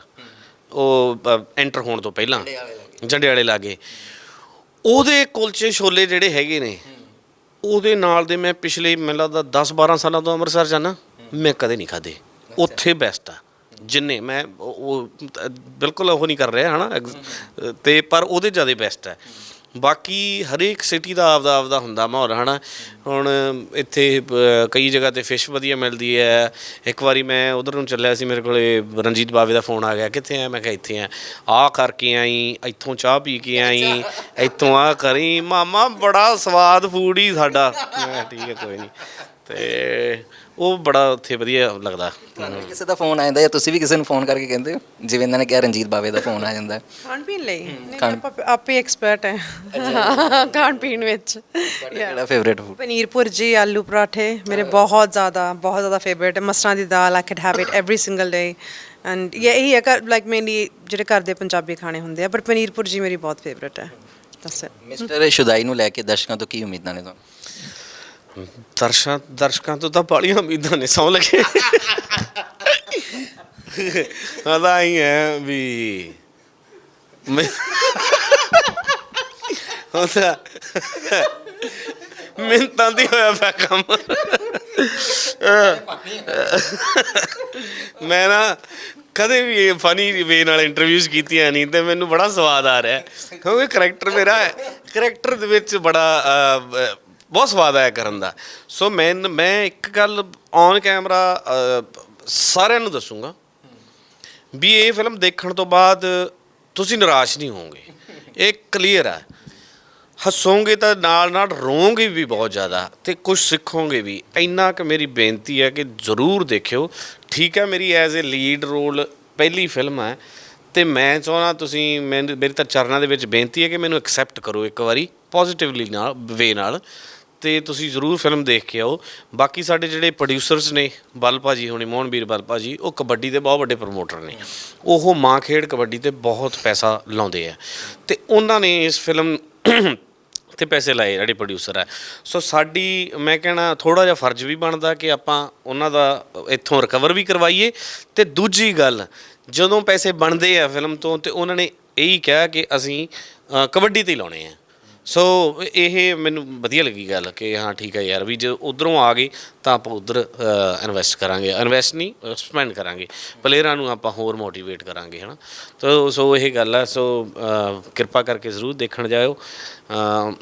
ਉਹ ਐਂਟਰ ਹੋਣ ਤੋਂ ਪਹਿਲਾਂ। ਝੰਡੇ ਵਾਲੇ ਲਾਗੇ। ਉਹਦੇ ਕੁਲਚੇ ਛੋਲੇ ਜਿਹੜੇ ਹੈਗੇ ਨੇ ਉਹਦੇ ਨਾਲ ਦੇ ਮੈਂ ਪਿਛਲੇ ਮੈਨੂੰ ਲੱਗਦਾ 10 12 ਸਾਲਾਂ ਤੋਂ ਅੰਮ੍ਰਿਤਸਰ ਜਾਣਾ ਮੈਂ ਕਦੇ ਨਹੀਂ ਖਾਦੇ ਉੱਥੇ ਬੈਸਟ ਆ। ਜਿੰਨੇ ਮੈਂ ਉਹ ਬਿਲਕੁਲ ਉਹ ਨਹੀਂ ਕਰ ਰਿਹਾ ਹਨਾ? ਤੇ ਪਰ ਉਹਦੇ ਜ਼ਿਆਦਾ ਬੈਸਟ ਹੈ ਬਾਕੀ ਹਰੇਕ ਸਿਟੀ ਦਾ ਆਪਦਾ ਆਪਦਾ ਹੁੰਦਾ ਮਾਹੌਲ ਹਨਾ? ਹੁਣ ਇੱਥੇ ਕਈ ਜਗ੍ਹਾ ਤੇ ਫਿਸ਼ ਵਧੀਆ ਮਿਲਦੀ ਹੈ। ਇੱਕ ਵਾਰੀ ਮੈਂ ਉਧਰ ਨੂੰ ਚੱਲਿਆ ਸੀ ਮੇਰੇ ਕੋਲੇ ਰਣਜੀਤ ਬਾਵੇ ਦਾ ਫੋਨ ਆ ਗਿਆ ਕਿੱਥੇ ਆ ਮੈਂ ਕਿਹਾ ਇੱਥੇ ਆ ਆ ਕਰਕੇ ਆਈ ਇੱਥੋਂ ਚਾਹ ਪੀ ਕੇ ਆਈ ਇੱਥੋਂ ਆ ਕਰੀ। ਮਾਮਾ ਬੜਾ ਸਵਾਦ ਫੂਡ ਹੀ ਸਾਡਾ। ਠੀਕ ਹੈ ਕੋਈ ਨਹੀਂ ਤੇ ਉਹ ਬੜਾ ਉੱਥੇ ਵਧੀਆ ਲੱਗਦਾ।
ਤੁਹਾਨੂੰ ਕਿਸੇ ਦਾ ਫੋਨ ਆ ਜਾਂਦਾ ਜਾਂ ਤੁਸੀਂ ਵੀ ਕਿਸੇ ਨੂੰ ਫੋਨ ਕਰਕੇ ਕਹਿੰਦੇ ਹੋ? ਜਿਵੇਂ ਇਹਨਾਂ ਨੇ ਕਿਹਾ ਰਣਜੀਤ ਬਾਵੇ ਦਾ ਫੋਨ ਆ ਜਾਂਦਾ। ਹੈ।
ਖਾਣ ਪੀਣ ਲਈ? ਨਹੀਂ ਆਪਾਂ ਆਪੇ ਐਕਸਪਰਟ ਹੈ। ਖਾਣ ਪੀਣ ਵਿੱਚ।
ਕਿਹੜਾ ਫੇਵਰਿਟ ਫੂਡ
ਪਨੀਰ ਭੁਰਜੀ ਆਲੂ ਪਰਾਠੇ ਮੇਰੇ ਬਹੁਤ ਜ਼ਿਆਦਾ ਬਹੁਤ ਜ਼ਿਆਦਾ ਫੇਵਰੇਟ ਹੈ। ਮਸਰਾਂ ਦੀ ਦਾਲ I could have it every single day and ਇਹ ਇਹੀ ਹੈ ਲਾਈਕ ਮੇਨਲੀ ਜਿਹੜੇ ਘਰ ਦੇ ਪੰਜਾਬੀ ਖਾਣੇ ਹੁੰਦੇ ਆ ਪਰ ਪਨੀਰ ਭੁਰਜੀ ਮੇਰੀ ਬਹੁਤ ਫੇਵਰੇਟ ਹੈ। ਦੱਸ
ਮਿਸਟਰ ਸ਼ੁਦਾਈ ਨੂੰ ਲੈ ਕੇ ਦਰਸ਼ਕਾਂ ਤੋਂ ਕੀ ਉਮੀਦਾਂ ਨੇ ਤੁਹਾਨੂੰ
ਦਰਸ਼ਕਾਂ ਦਰਸ਼ਕਾਂ ਤੋਂ ਤਾਂ ਬਾਲੀਆਂ ਉਮੀਦਾਂ ਨੇ, ਸੌ ਲਗੇ। ਆਦਾ ਹੀ ਹੈ ਵੀ ਮੈਂ ਹੁੰਦਾ ਮਿੰਤਾਂ ਦੀ ਹੋਇਆ ਪਿਆ ਕੰਮ। ਮੈਂ ਨਾ ਕਦੇ ਵੀ ਇਹ ਫਨੀ ਵੇ ਨਾਲ ਇੰਟਰਵਿਊਜ਼ ਕੀਤੀਆਂ ਨਹੀਂ ਤੇ ਮੈਨੂੰ ਬੜਾ ਸਵਾਦ ਆ ਰਿਹਾ ਕਿਉਂਕਿ ਕਰੈਕਟਰ ਮੇਰਾ ਕਰੈਕਟਰ ਦੇ ਵਿੱਚ ਬੜਾ ਬਹੁਤ ਸਵਾਦ ਆਇਆ ਕਰਨ ਦਾ। ਸੋ ਮੈਂ ਮੈਂ ਇੱਕ ਗੱਲ ਔਨ ਕੈਮਰਾ ਸਾਰਿਆਂ ਨੂੰ ਦੱਸੂਗਾ ਵੀ ਇਹ ਫਿਲਮ ਦੇਖਣ ਤੋਂ ਬਾਅਦ ਤੁਸੀਂ ਨਿਰਾਸ਼ ਨਹੀਂ ਹੋਵੋਗੇ। ਇਹ ਕਲੀਅਰ ਹੈ ਹੱਸੋਗੇ ਤਾਂ ਨਾਲ ਨਾਲ ਰੋਵੋਗੇ ਵੀ ਬਹੁਤ ਜ਼ਿਆਦਾ ਤੇ ਕੁਝ ਸਿੱਖੋਗੇ ਵੀ। ਇੰਨਾ ਕਿ ਮੇਰੀ ਬੇਨਤੀ ਹੈ ਕਿ ਜ਼ਰੂਰ ਦੇਖਿਓ। ਠੀਕ ਹੈ, ਮੇਰੀ ਐਜ਼ ਅ ਲੀਡ ਰੋਲ ਪਹਿਲੀ ਫਿਲਮ ਹੈ ਤੇ ਮੈਂ ਚਾਹੁੰਦਾ ਤੁਸੀਂ ਮੈਨੂੰ, ਮੇਰੀ ਤਾਂ ਚਰਨਾਂ ਦੇ ਵਿੱਚ ਬੇਨਤੀ ਹੈ ਕਿ ਮੈਨੂੰ ਐਕਸੈਪਟ ਕਰੋ ਇੱਕ ਵਾਰੀ ਪੋਜ਼ਿਟਿਵਲੀ ਨਾਲ ਵੇ ਨਾਲ। ਤੇ ਤੁਸੀਂ ਜ਼ਰੂਰ ਫਿਲਮ ਦੇਖ ਕੇ ਆਓ। ਬਾਕੀ ਸਾਡੇ ਜਿਹੜੇ ਪ੍ਰੋਡਿਊਸਰਸ ਨੇ ਬਲ ਭਾਜੀ ਹੋਣੀ ਮੋਹਨਵੀਰ ਬਲ ਭਾਜੀ ਉਹ ਕਬੱਡੀ ਦੇ ਬਹੁਤ ਵੱਡੇ ਪ੍ਰਮੋਟਰ ਨੇ। ਉਹ ਮਾਂ ਖੇਡ ਕਬੱਡੀ ਤੇ ਬਹੁਤ ਪੈਸਾ ਲਾਉਂਦੇ ਆ। ਤੇ ਉਹਨਾਂ ਨੇ ਇਸ ਫਿਲਮ ਤੇ ਪੈਸੇ ਲਾਏ ਜਿਹੜੇ ਪ੍ਰੋਡਿਊਸਰ ਹੈ ਸੋ ਸਾਡੀ, ਮੈਂ ਕਹਿਣਾ ਥੋੜਾ ਜਿਹਾ ਫਰਜ਼ ਵੀ ਬਣਦਾ ਕਿ ਆਪਾਂ ਉਹਨਾਂ ਦਾ ਇੱਥੋਂ ਰਿਕਵਰ ਵੀ ਕਰਵਾਈਏ। ਤੇ ਦੂਜੀ ਗੱਲ, ਜਦੋਂ ਪੈਸੇ ਬਣਦੇ ਆ ਫਿਲਮ ਤੋਂ ਤੇ ਉਹਨਾਂ ਨੇ ਇਹੀ ਕਿਹਾ ਕਿ ਅਸੀਂ ਕਬੱਡੀ ਤੇ ਹੀ ਲਾਉਣੇ ਆ। ਸੋ ਇਹ ਮੈਨੂੰ ਵਧੀਆ ਲੱਗੀ ਗੱਲ ਕਿ ਹਾਂ, ਠੀਕ ਹੈ ਯਾਰ, ਵੀ ਜੇ ਉਧਰੋਂ ਆ ਗਏ ਤਾਂ ਆਪਾਂ ਉਧਰ ਇਨਵੈਸਟ ਕਰਾਂਗੇ। ਇਨਵੈਸਟ ਨਹੀਂ ਐਕਸਪੈਂਡ ਕਰਾਂਗੇ। ਪਲੇਅਰਾਂ ਨੂੰ ਆਪਾਂ ਹੋਰ ਮੋਟੀਵੇਟ ਕਰਾਂਗੇ, ਹਨਾ। ਤੋ ਸੋ ਇਹ ਗੱਲ ਆ। ਸੋ ਕਿਰਪਾ ਕਰਕੇ ਜ਼ਰੂਰ ਦੇਖਣ ਜਾਇਓ।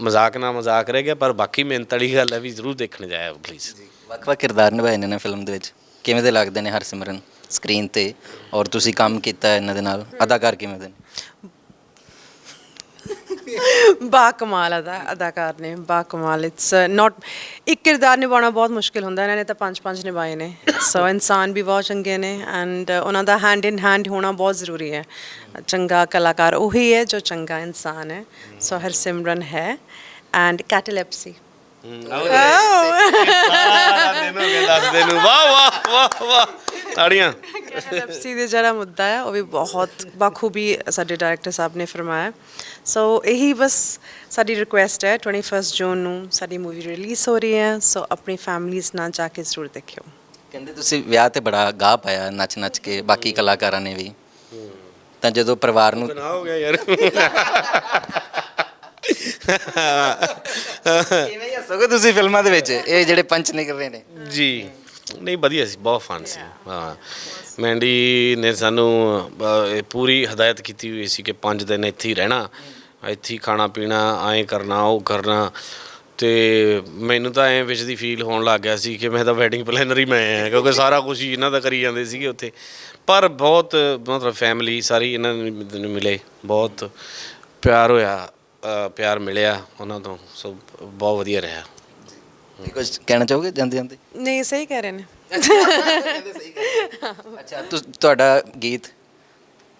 ਮਜ਼ਾਕ ਨਾ ਮਜ਼ਾਕ ਰਹਿ ਗਿਆ, ਪਰ ਬਾਕੀ ਮਿਹਨਤ ਵਾਲੀ ਗੱਲ ਹੈ ਵੀ ਜ਼ਰੂਰ ਦੇਖਣ ਜਾਇਓ ਪਲੀਜ਼
ਵੱਖ-ਵੱਖ ਕਿਰਦਾਰ ਨਿਭਾਏ ਨੇ ਨਾ ਫਿਲਮ ਦੇ ਵਿੱਚ। ਕਿਵੇਂ ਦੇ ਲੱਗਦੇ ਨੇ ਹਰਸਿਮਰਨ ਸਕਰੀਨ ਤੇ? ਔਰ ਤੁਸੀਂ ਕੰਮ ਕੀਤਾ ਇਹਨਾਂ ਦੇ ਨਾਲ? ਅਦਾਕਾਰ ਕਿਵੇਂ ਦੇ ਨੇ?
ਬਾ ਕਮਾਲ ਅਦਾ ਅਦਾਕਾਰ ਨੇ ਬਾ ਕਮਾਲ। ਇਟਸ ਨਾਟ ਇੱਕ ਕਿਰਦਾਰ ਨਿਭਾਉਣਾ ਬਹੁਤ ਮੁਸ਼ਕਿਲ ਹੁੰਦਾ ਇਹਨਾਂ ਨੇ ਤਾਂ ਪੰਜ ਪੰਜ ਨਿਭਾਏ ਨੇ। ਸੋ ਇਨਸਾਨ ਵੀ ਬਹੁਤ ਚੰਗੇ ਨੇ ਐਂਡ ਉਹਨਾਂ ਦਾ ਹੈਂਡ ਇਨ ਹੈਂਡ ਹੋਣਾ ਬਹੁਤ ਜ਼ਰੂਰੀ ਹੈ। ਚੰਗਾ ਕਲਾਕਾਰ ਉਹੀ ਹੈ ਜੋ ਚੰਗਾ ਇਨਸਾਨ ਹੈ। ਸੋ ਹਰਸਿਮਰਨ ਹੈ ਐਂਡ ਕੈਟਲੈਪਸੀ
ਸਾਰਾ ਦਿਨ ਹੋ ਗਿਆ ਦੱਸਦੇ ਨੂੰ। ਵਾਹ ਵਾਹ ਵਾਹ ਵਾਹ। ਤਾੜੀਆਂ।
ਕੈਟਲੈਪਸੀ ਦੇ ਜਿਹੜਾ ਮੁੱਦਾ ਹੈ ਉਹ ਵੀ ਬਹੁਤ ਬਖੂਬੀ ਸਾਡੇ ਡਾਇਰੈਕਟਰ ਸਾਹਿਬ ਨੇ ਫਰਮਾਇਆ। ਸੋ ਇਹੀ ਬਸ ਸਾਡੀ ਰਿਕੁਐਸਟ ਹੈ 21 ਜੂਨ ਨੂੰ ਸਾਡੀ ਮੂਵੀ ਰਿਲੀਜ਼ ਹੋ ਰਹੀ ਹੈ ਸੋ ਆਪਣੀ ਫੈਮਲੀਜ਼ ਨਾਲ ਜਾ ਕੇ ਜ਼ਰੂਰ ਦੇਖਿਓ।
ਕਹਿੰਦੇ ਤੁਸੀਂ ਵਿਆਹ ਤੇ ਬੜਾ ਗਾਹ ਪਾਇਆ ਨੱਚ ਨੱਚ ਕੇ ਬਾਕੀ ਕਲਾਕਾਰਾਂ ਨੇ ਵੀ। ਤਾਂ ਜਦੋਂ ਪਰਿਵਾਰ ਨੂੰ
ਬਣਾ ਹੋ ਗਿਆ ਯਾਰ।
ਕਿਵੇਂ ਹੱਸੋਗੇ ਤੁਸੀਂ ਫਿਲਮਾਂ ਦੇ ਵਿੱਚ? ਇਹ ਜਿਹੜੇ ਪੰਚ ਨਿਕਲ ਰਹੇ ਨੇ।
ਜੀ। ਨਹੀਂ ਵਧੀਆ ਸੀ ਬਹੁਤ ਫਨ ਸੀ। ਹਾਂ। ਮੈਂਡੀ ਨੇ ਸਾਨੂੰ ਅਹ, ਇਹ ਪੂਰੀ ਹਦਾਇਤ ਕੀਤੀ ਹੋਈ ਸੀ ਕਿ 5 ਦਿਨ ਇੱਥੇ ਹੀ ਰਹਿਣਾ ਇੱਥੇ ਹੀ ਖਾਣਾ ਪੀਣਾ ਐਂ ਕਰਨਾ ਉਹ ਕਰਨਾ। ਤੇ ਮੈਨੂੰ ਤਾਂ ਐਂ ਵਿੱਚ ਦੀ ਫੀਲ ਹੋਣ ਲੱਗ ਗਿਆ ਸੀ ਕਿ ਮੈਂ ਤਾਂ ਵੈਡਿੰਗ ਪਲੈਨਰ ਹੀ ਮੈਂ ਆ ਕਿਉਂਕਿ ਸਾਰਾ ਕੁਝ ਹੀ ਇਹਨਾਂ ਦਾ ਕਰੀ ਜਾਂਦੇ ਸੀਗੇ ਉੱਥੇ। ਪਰ ਬਹੁਤ ਮਤਲਬ ਫੈਮਿਲੀ ਸਾਰੀ ਇਹਨਾਂ ਨੂੰ ਮਿਲੇ ਬਹੁਤ ਪਿਆਰ ਹੋਇਆ ਪਿਆਰ ਮਿਲਿਆ ਉਹਨਾਂ ਤੋਂ ਸੋ ਬਹੁਤ ਵਧੀਆ ਰਿਹਾ।
ਕੀ ਕੁਝ ਕਹਿਣਾ ਚਾਹੋਗੇ ਜਾਂਦੇ ਜਾਂਦੇ?
ਨਹੀਂ ਸਹੀ ਕਹਿ ਰਹੇ ਨੇ।
ਅੱਛਾ ਤੁਹਾਡਾ ਗੀਤ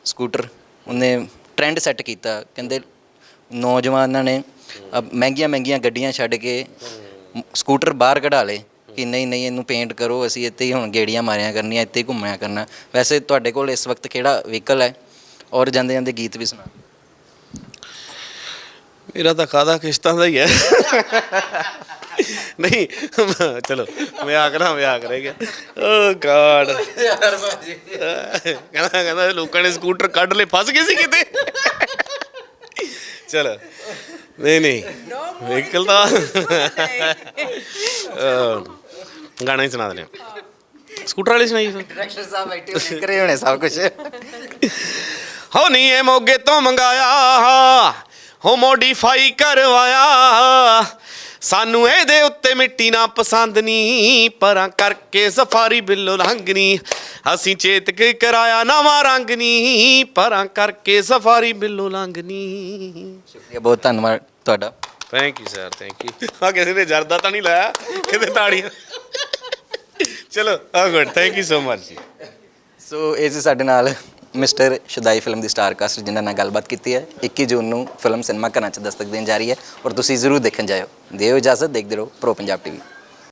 ਸਕੂਟਰ ਉਹਨੇ ਟ੍ਰੈਂਡ ਸੈੱਟ ਕੀਤਾ। ਕਹਿੰਦੇ ਨੌਜਵਾਨਾਂ ਨੇ ਅਬ ਮਹਿੰਗੀਆਂ ਮਹਿੰਗੀਆਂ ਗੱਡੀਆਂ ਛੱਡ ਕੇ ਮ- ਸਕੂਟਰ ਬਾਹਰ ਕਢਾ ਲੇ ਕਿ ਨਹੀਂ ਨਹੀਂ ਇਹਨੂੰ ਪੇਂਟ ਕਰੋ ਅਸੀਂ ਇੱਥੇ ਹੀ ਹੁਣ ਗੇੜੀਆਂ ਮਾਰਿਆ ਕਰਨੀਆਂ ਇੱਥੇ ਹੀ ਘੁੰਮਿਆ ਕਰਨਾ। ਵੈਸੇ ਤੁਹਾਡੇ ਕੋਲ ਇਸ ਵਕਤ ਕਿਹੜਾ ਵਹੀਕਲ ਹੈ? ਔਰ ਜਾਂਦੇ ਜਾਂਦੇ ਗੀਤ ਵੀ ਸੁਣਾ।
ਮੇਰਾ ਤਾਂ ਖਾਦਾ ਕਿਸ਼ਤਾਂ ਦਾ ਹੀ ਹੈ। ਨਹੀਂ ਚਲੋ ਵਿਆਹ ਕਰਾਂ ਵਿਆਹ ਕਰੇਗਾ ਓ ਗਾਡ।
ਯਾਰ ਬਾਜੀ
ਕਹਿੰਦਾ ਕਹਿੰਦਾ ਲੋਕਾਂ ਨੇ ਸਕੂਟਰ ਕੱਢ ਲਏ ਫਸ ਗਏ ਸੀ ਕਿਤੇ? ਚਲੋ ਨਹੀਂ ਨਹੀਂ ਵਹੀਕਲ ਤਾਂ ਅਹ, ਗਾਣਾ ਹੀ ਸੁਣਾ ਦਿੰਦੇ ਹਾਂ। ਸਕੂਟਰ ਵਾਲੀ ਸੁਣਾਈ ਫਿਰ?
ਡਾਇਰੈਕਟਰ ਸਾਹਿਬ ਬੈਠੇ ਲਿਖ ਰਹੇ ਹੋਣੇ ਸਭ ਕੁਝ
ਹੋ ਨੀ ਇਹ ਮੋਗੇ ਤੋਂ ਮੰਗਾਇਆ ਹੋ ਮੋਡੀਫਾਈ ਕਰਵਾਇਆ। ਸਾਨੂੰ ਇਹਦੇ ਉੱਤੇ ਮਿੱਟੀ ਨਾ ਪਸੰਦ ਨਹੀਂ ਪਰਾਂ ਕਰਕੇ ਸਫਾਰੀ ਬਿੱਲੋ ਲੰਘਨੀ ਅਸੀਂ ਚੇਤਕ ਕਰਾਇਆ ਨਵਾਂ ਰੰਗ ਨਹੀਂ ਪਰਾਂ ਕਰਕੇ ਸਫਾਰੀ ਬਿੱਲੋ ਲੰਘਨੀ
ਸ਼ੁਕਰੀਆ ਬਹੁਤ ਧੰਨਵਾਦ ਤੁਹਾਡਾ।
Thank you sir thank you ਆ ਕਿਸੇ ਨੇ ਜਰਦਾ ਤਾਂ ਨਹੀਂ ਲਾਇਆ ਕਿਤੇ ਤਾੜੀਆਂ। ਚਲੋ ਆ good thank you so much ਜੀ।
ਸੋ ਇਹ ਸੀ ਸਾਡੇ ਨਾਲ ਮਿਸਟਰ ਸ਼ੁਦਾਈ ਫਿਲਮ ਦੀ ਸਟਾਰ ਕਾਸਟ ਜਿਨ੍ਹਾਂ ਨਾਲ ਗੱਲਬਾਤ ਕੀਤੀ ਹੈ 21 ਜੂਨ ਨੂੰ ਫਿਲਮ ਸਿਨੇਮਾ ਘਰਾਂ 'ਚ ਦਸਤਕ ਦੇਣ ਜਾ ਰਹੀ ਹੈ ਔਰ ਤੁਸੀਂ ਜ਼ਰੂਰ ਦੇਖਣ ਜਾਇਓ। ਦਿਓ ਇਜਾਜ਼ਤ, ਦੇਖਦੇ ਰਹੋ ਪ੍ਰੋ ਪੰਜਾਬ ਟੀਵੀ